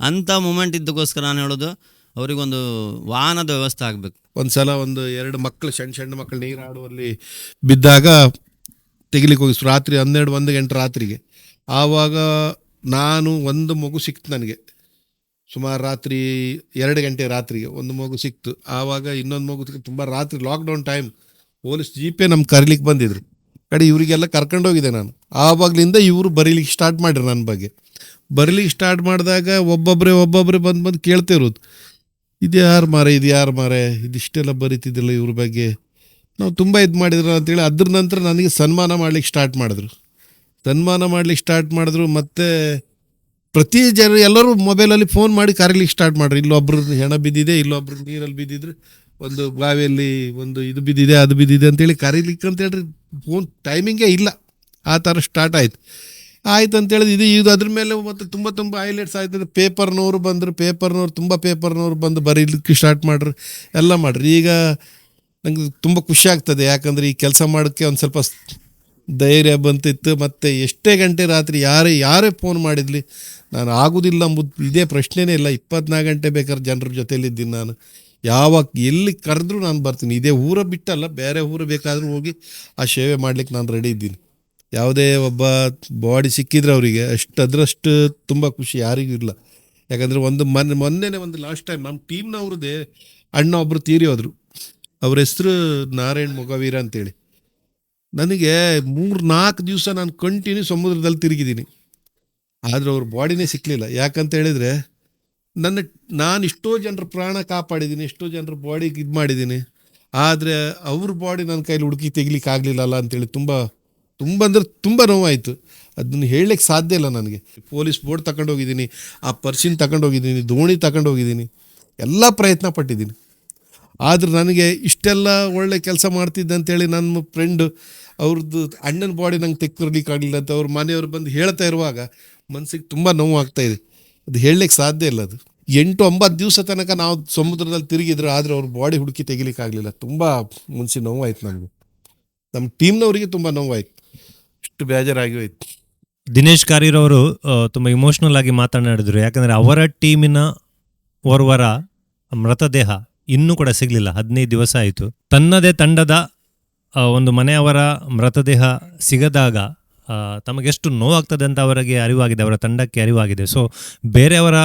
[SPEAKER 3] ಅಂಥ ಮೂಮೆಂಟ್ ಇದ್ದಕ್ಕೋಸ್ಕರ ನಾನು ಹೇಳೋದು ಅವರಿಗೊಂದು ವಾಹನದ ವ್ಯವಸ್ಥೆ ಆಗಬೇಕು.
[SPEAKER 4] ಒಂದ್ಸಲ ಒಂದು ಎರಡು ಮಕ್ಕಳು ಸಣ್ಣ ಸಣ್ಣ ಮಕ್ಕಳು ನೀರಾಡುವಲ್ಲಿ ಬಿದ್ದಾಗ ತೆಗಿಲಿಕ್ಕೆ ಹೋಗಿ ರಾತ್ರಿ ಹನ್ನೆರಡು, ಒಂದು ಗಂಟೆ ರಾತ್ರಿಗೆ. ಆವಾಗ ನಾನು ಒಂದು ಮಗು ಸಿಕ್ತು ನನಗೆ. ಸುಮಾರು ರಾತ್ರಿ ಎರಡು ಗಂಟೆ ರಾತ್ರಿಗೆ ಒಂದು ಮಗು ಸಿಕ್ತು. ಆವಾಗ ಇನ್ನೊಂದು ಮಗು. ತುಂಬ ರಾತ್ರಿ ಲಾಕ್ಡೌನ್ ಟೈಮ್ ಪೊಲೀಸ್ ಜೀಪೇ ನಮ್ಮ ಕರೀಲಿಕ್ಕೆ ಬಂದಿದ್ರು. ಕಡೆ ಇವರಿಗೆಲ್ಲ ಕರ್ಕೊಂಡೋಗಿದೆ ನಾನು. ಆವಾಗಲಿಂದ ಇವರು ಬರೀಲಿಕ್ಕೆ ಸ್ಟಾರ್ಟ್ ಮಾಡಿದ್ರು ನನ್ನ ಬಗ್ಗೆ. ಬರೀಲಿಕ್ಕೆ ಸ್ಟಾರ್ಟ್ ಮಾಡಿದಾಗ ಒಬ್ಬೊಬ್ಬರೇ ಒಬ್ಬೊಬ್ಬರೇ ಬಂದು ಬಂದು ಕೇಳ್ತಾ ಇರೋದು. ಇದು ಯಾರು ಮಾರೆ, ಇದು ಯಾರು ಮಾರೆ ಇದಿಷ್ಟೆಲ್ಲ ಬರೀತಿದ್ದಿಲ್ಲ ಇವ್ರ ಬಗ್ಗೆ. ನಾವು ತುಂಬ ಇದು ಮಾಡಿದ್ರು ಅಂತೇಳಿ ಅದ್ರ ನಂತರ ನನಗೆ ಸನ್ಮಾನ ಮಾಡ್ಲಿಕ್ಕೆ ಸ್ಟಾರ್ಟ್ ಮಾಡಿದ್ರು. ಸನ್ಮಾನ ಮಾಡ್ಲಿಕ್ಕೆ ಸ್ಟಾರ್ಟ್ ಮಾಡಿದ್ರು, ಮತ್ತು ಪ್ರತಿ ಜನ ಎಲ್ಲರೂ ಮೊಬೈಲಲ್ಲಿ ಫೋನ್ ಮಾಡಿ ಕರೀಲಿಕ್ಕೆ ಸ್ಟಾರ್ಟ್ ಮಾಡ್ರಿ ಇಲ್ಲೊಬ್ರು ಹೆಣ ಬಿದ್ದಿದೆ ಇಲ್ಲೊಬ್ರು ನೀರಲ್ಲಿ ಬಿದ್ದಿದ್ರು, ಒಂದು ಬಾವಿಯಲ್ಲಿ ಒಂದು ಇದು ಬಿದ್ದಿದೆ, ಅದು ಬಿದ್ದಿದೆ ಅಂತೇಳಿ ಕರೀಲಿಕ್ಕೆ ಅಂತೇಳಿ ಫೋನ್ ಟೈಮಿಂಗೇ ಇಲ್ಲ. ಆ ಥರ ಸ್ಟಾರ್ಟ್ ಆಯ್ತು. ಆಯ್ತು ಅಂತೇಳಿದ್ ಇದು ಇದು ಅದ್ರ ಮೇಲೆ ಮತ್ತೆ ತುಂಬ ತುಂಬ ಹೈಲೈಟ್ಸ್ ಆಯ್ತದೆ ಪೇಪರ್ನವ್ರು ಬಂದರು, ಪೇಪರ್ನವ್ರು ತುಂಬ ಪೇಪರ್ನವ್ರು ಬಂದು ಬರೀಲಿಕ್ಕೆ ಸ್ಟಾರ್ಟ್ ಮಾಡ್ರಿ, ಎಲ್ಲ ಮಾಡ್ರಿ. ಈಗ ನಂಗೆ ತುಂಬ ಖುಷಿ ಆಗ್ತದೆ. ಯಾಕಂದ್ರೆ ಈ ಕೆಲಸ ಮಾಡೋಕ್ಕೆ ಒಂದು ಸ್ವಲ್ಪ ಧೈರ್ಯ ಬಂತಿತ್ತು. ಮತ್ತು ಎಷ್ಟೇ ಗಂಟೆ ರಾತ್ರಿ ಯಾರೇ ಯಾರೇ ಫೋನ್ ಮಾಡಿದ್ಲಿ, ನಾನು ಆಗೋದಿಲ್ಲ ಅಂಬುದು ಇದೇ ಪ್ರಶ್ನೆನೇ ಇಲ್ಲ. ಇಪ್ಪತ್ನಾಲ್ಕು ಗಂಟೆ ಬೇಕಾದ್ರೆ ಜನರ ಜೊತೆಯಲ್ಲಿದ್ದೀನಿ ನಾನು. ಯಾವಾಗ ಎಲ್ಲಿ ಕರೆದ್ರೂ ನಾನು ಬರ್ತೀನಿ. ಇದೇ ಊರ ಬಿಟ್ಟಲ್ಲ, ಬೇರೆ ಊರು ಬೇಕಾದರೂ ಹೋಗಿ ಆ ಸೇವೆ ಮಾಡ್ಲಿಕ್ಕೆ ನಾನು ರೆಡಿ ಇದ್ದೀನಿ. ಯಾವುದೇ ಒಬ್ಬ ಬಾಡಿ ಸಿಕ್ಕಿದ್ರೆ ಅವರಿಗೆ ಅಷ್ಟು ಅದರಷ್ಟು ತುಂಬ ಖುಷಿ ಯಾರಿಗೂ ಇಲ್ಲ. ಯಾಕಂದರೆ ಒಂದು ಮೊನ್ನೆ, ಮೊನ್ನೆನೇ ಒಂದು ಲಾಸ್ಟ್ ಟೈಮ್ ನಮ್ಮ ಟೀಮ್ನವ್ರದ್ದೇ ಅಣ್ಣ ಒಬ್ಬರು ತೀರಿ ಹೋದರು. ಅವ್ರ ಹೆಸರು ನಾರಾಯಣ್ ಮೊಗವೀರ ಅಂತೇಳಿ. ನನಗೆ ಮೂರು ನಾಲ್ಕು ದಿವಸ ನಾನು ಕಂಟಿನ್ಯೂ ಸಮುದ್ರದಲ್ಲಿ ತಿರುಗಿದ್ದೀನಿ. ಆದರೆ ಅವ್ರ ಬಾಡಿನೇ ಸಿಕ್ಕಲಿಲ್ಲ ಯಾಕಂತ ಹೇಳಿದರೆ ನನ್ನ, ನಾನು ಇಷ್ಟೋ ಜನರ ಪ್ರಾಣ ಕಾಪಾಡಿದ್ದೀನಿ, ಎಷ್ಟೋ ಜನರ ಬಾಡಿಗೆ ಇದು ಮಾಡಿದ್ದೀನಿ. ಆದರೆ ಅವ್ರ ಬಾಡಿ ನನ್ನ ಕೈಲಿ ಹುಡುಕಿ ತೆಗಿಲಿಕ್ಕೆ ಆಗಲಿಲ್ಲಲ್ಲ ಅಂತೇಳಿ ತುಂಬ ತುಂಬ ಅಂದರೆ ತುಂಬ ನೋವಾಯಿತು. ಅದನ್ನು ಹೇಳಲಿಕ್ಕೆ ಸಾಧ್ಯ ಇಲ್ಲ ನನಗೆ. ಪೊಲೀಸ್ ಬೋರ್ಡ್ ತಗೊಂಡೋಗಿದ್ದೀನಿ, ಆ ಪರ್ಸಿನ್ ತಗೊಂಡೋಗಿದ್ದೀನಿ, ದೋಣಿ ತಗೊಂಡೋಗಿದ್ದೀನಿ, ಎಲ್ಲ ಪ್ರಯತ್ನ ಪಟ್ಟಿದ್ದೀನಿ. ಆದರೂ ನನಗೆ ಇಷ್ಟೆಲ್ಲ ಒಳ್ಳೆ ಕೆಲಸ ಮಾಡ್ತಿದ್ದೆ ಅಂತೇಳಿ ನನ್ನ ಫ್ರೆಂಡು ಅವ್ರದ್ದು ಅಣ್ಣನ ಬಾಡಿ ನಂಗೆ ತೆಕ್ಕಿರ್ಲಿಕ್ಕಾಗಲಿಲ್ಲ ಅಂತ ಅವ್ರ ಮನೆಯವ್ರು ಬಂದು ಹೇಳ್ತಾ ಇರುವಾಗ ಮನಸ್ಸಿಗೆ ತುಂಬ ನೋವು ಇದೆ. ಅದು ಹೇಳಲಿಕ್ಕೆ ಸಾಧ್ಯ ಇಲ್ಲ ಅದು. ಎಂಟು ಒಂಬತ್ತು ದಿವಸ ತನಕ ನಾವು ಸಮುದ್ರದಲ್ಲಿ ತಿರುಗಿದ್ರು ಆದರೆ ಅವ್ರ ಬಾಡಿ ಹುಡುಕಿ ತೆಗಿಲಿಕ್ಕೆ ಆಗಲಿಲ್ಲ. ತುಂಬ ಮುನ್ಸಿ ನೋವಾಯ್ತು ನಮಗೆ. ನಮ್ಮ ಟೀಮ್ನವರಿಗೆ ತುಂಬ ನೋವಾಯ್ತು. ಇಷ್ಟು ಬೇಜಾರಾಗಿ ಹೋಯ್ತು
[SPEAKER 2] ದಿನೇಶ್ ಕಾರಿರವರು ತುಂಬ ಇಮೋಷ್ನಲ್ ಆಗಿ ಮಾತನಾಡಿದ್ರು. ಯಾಕಂದರೆ ಅವರ ಟೀಮಿನ ಓರ್ವರ ಮೃತದೇಹ ಇನ್ನೂ ಕೂಡ ಸಿಗಲಿಲ್ಲ. ಹದಿನೈದು ದಿವಸ ಆಯಿತು. ತನ್ನದೇ ತಂಡದ ಒಂದು ಮನೆಯವರ ಮೃತದೇಹ ಸಿಗದಾಗ ತಮಗೆಷ್ಟು ನೋವಾಗ್ತದೆ ಅಂತ ಅವರಿಗೆ ಅರಿವಾಗಿದೆ, ಅವರ ತಂಡಕ್ಕೆ ಅರಿವಾಗಿದೆ. ಸೊ ಬೇರೆಯವರ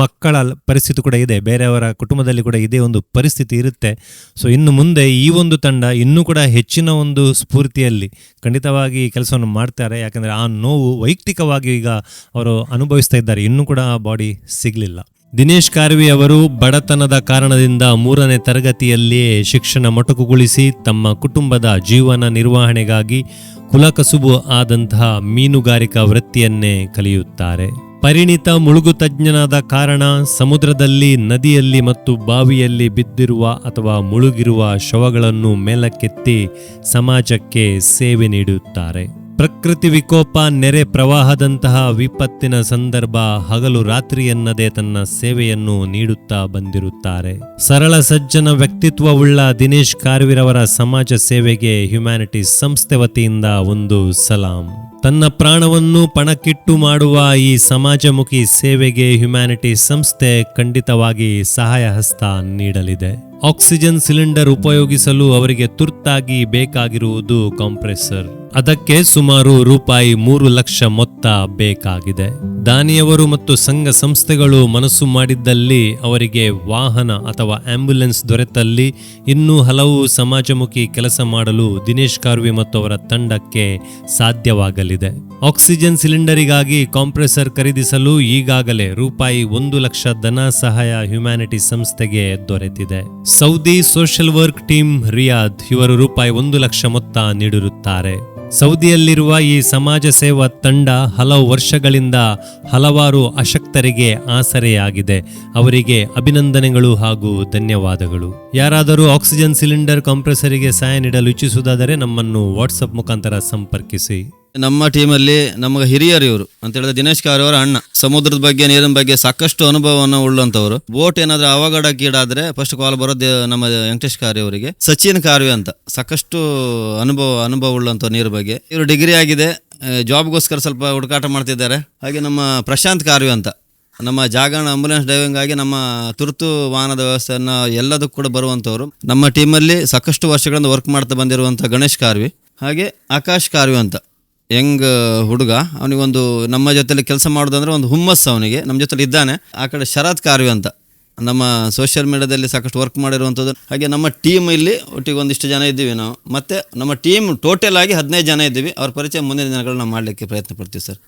[SPEAKER 2] ಮಕ್ಕಳ ಪರಿಸ್ಥಿತಿ ಕೂಡ ಇದೆ, ಬೇರೆಯವರ ಕುಟುಂಬದಲ್ಲಿ ಕೂಡ ಇದೇ ಒಂದು ಪರಿಸ್ಥಿತಿ ಇರುತ್ತೆ. ಸೊ ಇನ್ನು ಮುಂದೆ ಈ ಒಂದು ತಂಡ ಇನ್ನೂ ಕೂಡ ಹೆಚ್ಚಿನ ಒಂದು ಸ್ಫೂರ್ತಿಯಲ್ಲಿ ಖಂಡಿತವಾಗಿ ಕೆಲಸವನ್ನು ಮಾಡ್ತಾರೆ. ಯಾಕಂದರೆ ಆ ನೋವು ವೈಯಕ್ತಿಕವಾಗಿ ಈಗ ಅವರು ಅನುಭವಿಸ್ತಾ ಇದ್ದಾರೆ. ಇನ್ನೂ ಕೂಡ ಆ ಬಾಡಿ ಸಿಗಲಿಲ್ಲ. ದಿನೇಶ್ ಕಾರ್ವಿ ಅವರು ಬಡತನದ ಕಾರಣದಿಂದ ಮೂರನೇ ತರಗತಿಯಲ್ಲಿಯೇ ಶಿಕ್ಷಣ ಮೊಟಕುಗೊಳಿಸಿ ತಮ್ಮ ಕುಟುಂಬದ ಜೀವನ ನಿರ್ವಹಣೆಗಾಗಿ ಕುಲಕಸುಬು ಆದಂತಹ ಮೀನುಗಾರಿಕಾ ವೃತ್ತಿಯನ್ನೇ ಕಲಿಯುತ್ತಾರೆ. ಪರಿಣಿತ ಮುಳುಗು ತಜ್ಞನಾದ ಕಾರಣ ಸಮುದ್ರದಲ್ಲಿ, ನದಿಯಲ್ಲಿ ಮತ್ತು ಬಾವಿಯಲ್ಲಿ ಬಿದ್ದಿರುವ ಅಥವಾ ಮುಳುಗಿರುವ ಶವಗಳನ್ನು ಮೇಲಕ್ಕೆತ್ತಿ ಸಮಾಜಕ್ಕೆ ಸೇವೆ ನೀಡುತ್ತಾರೆ. ಪ್ರಕೃತಿ ವಿಕೋಪ ನೆರೆ ಪ್ರವಾಹದಂತಹ ವಿಪತ್ತಿನ ಸಂದರ್ಭ ಹಗಲು ರಾತ್ರಿ ಎನ್ನದೇ ತನ್ನ ಸೇವೆಯನ್ನು ನೀಡುತ್ತಾ ಬಂದಿರುತ್ತಾರೆ. ಸರಳ ಸಜ್ಜನ ವ್ಯಕ್ತಿತ್ವವುಳ್ಳ ದಿನೇಶ್ ಕಾರ್ವಿರವರ ಸಮಾಜ ಸೇವೆಗೆ ಹ್ಯುಮ್ಯಾನಿಟೀಸ್ ಸಂಸ್ಥೆ ವತಿಯಿಂದ ಒಂದು ಸಲಾಂ. ತನ್ನ ಪ್ರಾಣವನ್ನು ಪಣಕ್ಕಿಟ್ಟು ಮಾಡುವ ಈ ಸಮಾಜಮುಖಿ ಸೇವೆಗೆ ಹ್ಯುಮ್ಯಾನಿಟಿ ಸಂಸ್ಥೆ ಖಂಡಿತವಾಗಿ ಸಹಾಯ ಹಸ್ತ ನೀಡಲಿದೆ. ಆಕ್ಸಿಜನ್ ಸಿಲಿಂಡರ್ ಉಪಯೋಗಿಸಲು ಅವರಿಗೆ ತುರ್ತಾಗಿ ಬೇಕಾಗಿರುವುದು ಕಾಂಪ್ರೆಸರ್. ಅದಕ್ಕೆ ಸುಮಾರು ರೂಪಾಯಿ ಮೂರು ಲಕ್ಷ ಮೊತ್ತ ಬೇಕಾಗಿದೆ. ದಾನಿಯವರು ಮತ್ತು ಸಂಘ ಸಂಸ್ಥೆಗಳು ಮನಸ್ಸು ಮಾಡಿದ್ದಲ್ಲಿ ಅವರಿಗೆ ವಾಹನ ಅಥವಾ ಆಂಬ್ಯುಲೆನ್ಸ್ ದೊರೆತಲ್ಲಿ ಇನ್ನೂ ಹಲವು ಸಮಾಜಮುಖಿ ಕೆಲಸ ಮಾಡಲು ದಿನೇಶ್ ಕಾರ್ವಿ ಮತ್ತು ಅವರ ತಂಡಕ್ಕೆ ಸಾಧ್ಯವಾಗಲಿದೆ. ಆಕ್ಸಿಜನ್ ಸಿಲಿಂಡರಿಗಾಗಿ ಕಾಂಪ್ರೆಸರ್ ಖರೀದಿಸಲು ಈಗಾಗಲೇ ರೂಪಾಯಿ ಒಂದು ಲಕ್ಷ ಧನ ಸಹಾಯ ಹ್ಯುಮ್ಯಾನಿಟಿ ಸಂಸ್ಥೆಗೆ ದೊರೆತಿದೆ. Saudi social work team Riyadh ಇವರು ರೂಪಾಯಿ ಒಂದು ಲಕ್ಷ ಮೊತ್ತ ನೀಡಿರುತ್ತಾರೆ. ಸೌದಿಯಲ್ಲಿರುವ ಈ ಸಮಾಜ ಸೇವಾ ತಂಡ ಹಲವು ವರ್ಷಗಳಿಂದ ಹಲವಾರು ಅಶಕ್ತರಿಗೆ ಆಸರೆಯಾಗಿದೆ. ಅವರಿಗೆ ಅಭಿನಂದನೆಗಳು ಹಾಗೂ ಧನ್ಯವಾದಗಳು. ಯಾರಾದರೂ ಆಕ್ಸಿಜನ್ ಸಿಲಿಂಡರ್ ಕಂಪ್ರೆಸರಿಗೆ ಸಹಾಯ ನೀಡಲು ಇಚ್ಛಿಸುವುದಾದರೆ ನಮ್ಮನ್ನು ವಾಟ್ಸಪ್ ಮುಖಾಂತರ ಸಂಪರ್ಕಿಸಿ.
[SPEAKER 3] ನಮ್ಮ ಟೀಮಲ್ಲಿ ನಮಗೆ ಹಿರಿಯರು ಇವರು. ಅಂತ ಹೇಳಿದ್ರೆ ದಿನೇಶ್ ಕಾರ್ ಅವರ ಅಣ್ಣ. ಸಮುದ್ರದ ಬಗ್ಗೆ, ನೀರಿನ ಬಗ್ಗೆ ಸಾಕಷ್ಟು ಅನುಭವವನ್ನು ಉಳ್ಳಂತವರು ಬೋಟ್ ಏನಾದ್ರೂ ಅವಘಡಕ್ಕೀಡಾದರೆ ಫಸ್ಟ್ ಕಾಲ್ ಬರೋದು ನಮ್ಮ ವೆಂಕಟೇಶ್ ಕಾರ್ಯ ಅವರಿಗೆ ಸಚಿನ್ ಕಾರ್ವಿ ಅಂತ. ಸಾಕಷ್ಟು ಅನುಭವ ಅನುಭವ ಉಳ್ಳಂತ ನೀರು ಬಗ್ಗೆ. ಇವರು ಡಿಗ್ರಿ ಆಗಿದೆ ಜಾಬ್ಗೋಸ್ಕರ ಸ್ವಲ್ಪ ಹುಡುಕಾಟ ಮಾಡ್ತಿದ್ದಾರೆ. ಹಾಗೆ ನಮ್ಮ ಪ್ರಶಾಂತ್ ಕಾರ್ವಿ ಅಂತ. ನಮ್ಮ ಜಾಗರಣ ಆಂಬುಲೆನ್ಸ್ ಡ್ರೈವಿಂಗ್ ಆಗಿ ನಮ್ಮ ತುರ್ತು ವಾಹನದ ವ್ಯವಸ್ಥೆಯನ್ನು ಎಲ್ಲದಕ್ಕೂ ಕೂಡ ಬರುವಂಥವ್ರು. ನಮ್ಮ ಟೀಮಲ್ಲಿ ಸಾಕಷ್ಟು ವರ್ಷಗಳಿಂದ ವರ್ಕ್ ಮಾಡ್ತಾ ಬಂದಿರುವಂಥ ಗಣೇಶ್ ಕಾರ್ವಿ ಹಾಗೆ ಆಕಾಶ್ ಕಾರ್ವಿ ಅಂತ. ಯಂಗ್ ಹುಡುಗ ಅವನಿಗೊಂದು ನಮ್ಮ ಜೊತೆಲಿ ಕೆಲಸ ಮಾಡೋದಂದ್ರೆ ಒಂದು ಹುಮ್ಮಸ್ಸು ಅವನಿಗೆ. ನಮ್ಮ ಜೊತೆಲಿ ಇದ್ದಾನೆ. ಆ ಕಡೆ ಶರತ್ ಕಾರ್ವಿ ಅಂತ. ನಮ್ಮ ಸೋಷಿಯಲ್ ಮೀಡಿಯಾದಲ್ಲಿ ಸಾಕಷ್ಟು ವರ್ಕ್ ಮಾಡಿರುವಂಥದ್ದು. ಹಾಗೆ ನಮ್ಮ ಟೀಮ್ ಇಲ್ಲಿ ಒಟ್ಟಿಗೆ ಒಂದಿಷ್ಟು ಜನ ಇದ್ದೀವಿ ನಾವು. ಮತ್ತು ನಮ್ಮ ಟೀಮ್ ಟೋಟಲ್ ಆಗಿ ಹದಿನೈದು ಜನ ಇದ್ದೀವಿ. ಅವ್ರ ಪರಿಚಯ ಮುಂದಿನ ದಿನಗಳನ್ನ ಮಾಡಲಿಕ್ಕೆ ಪ್ರಯತ್ನ ಪಡ್ತೀವಿ ಸರ್.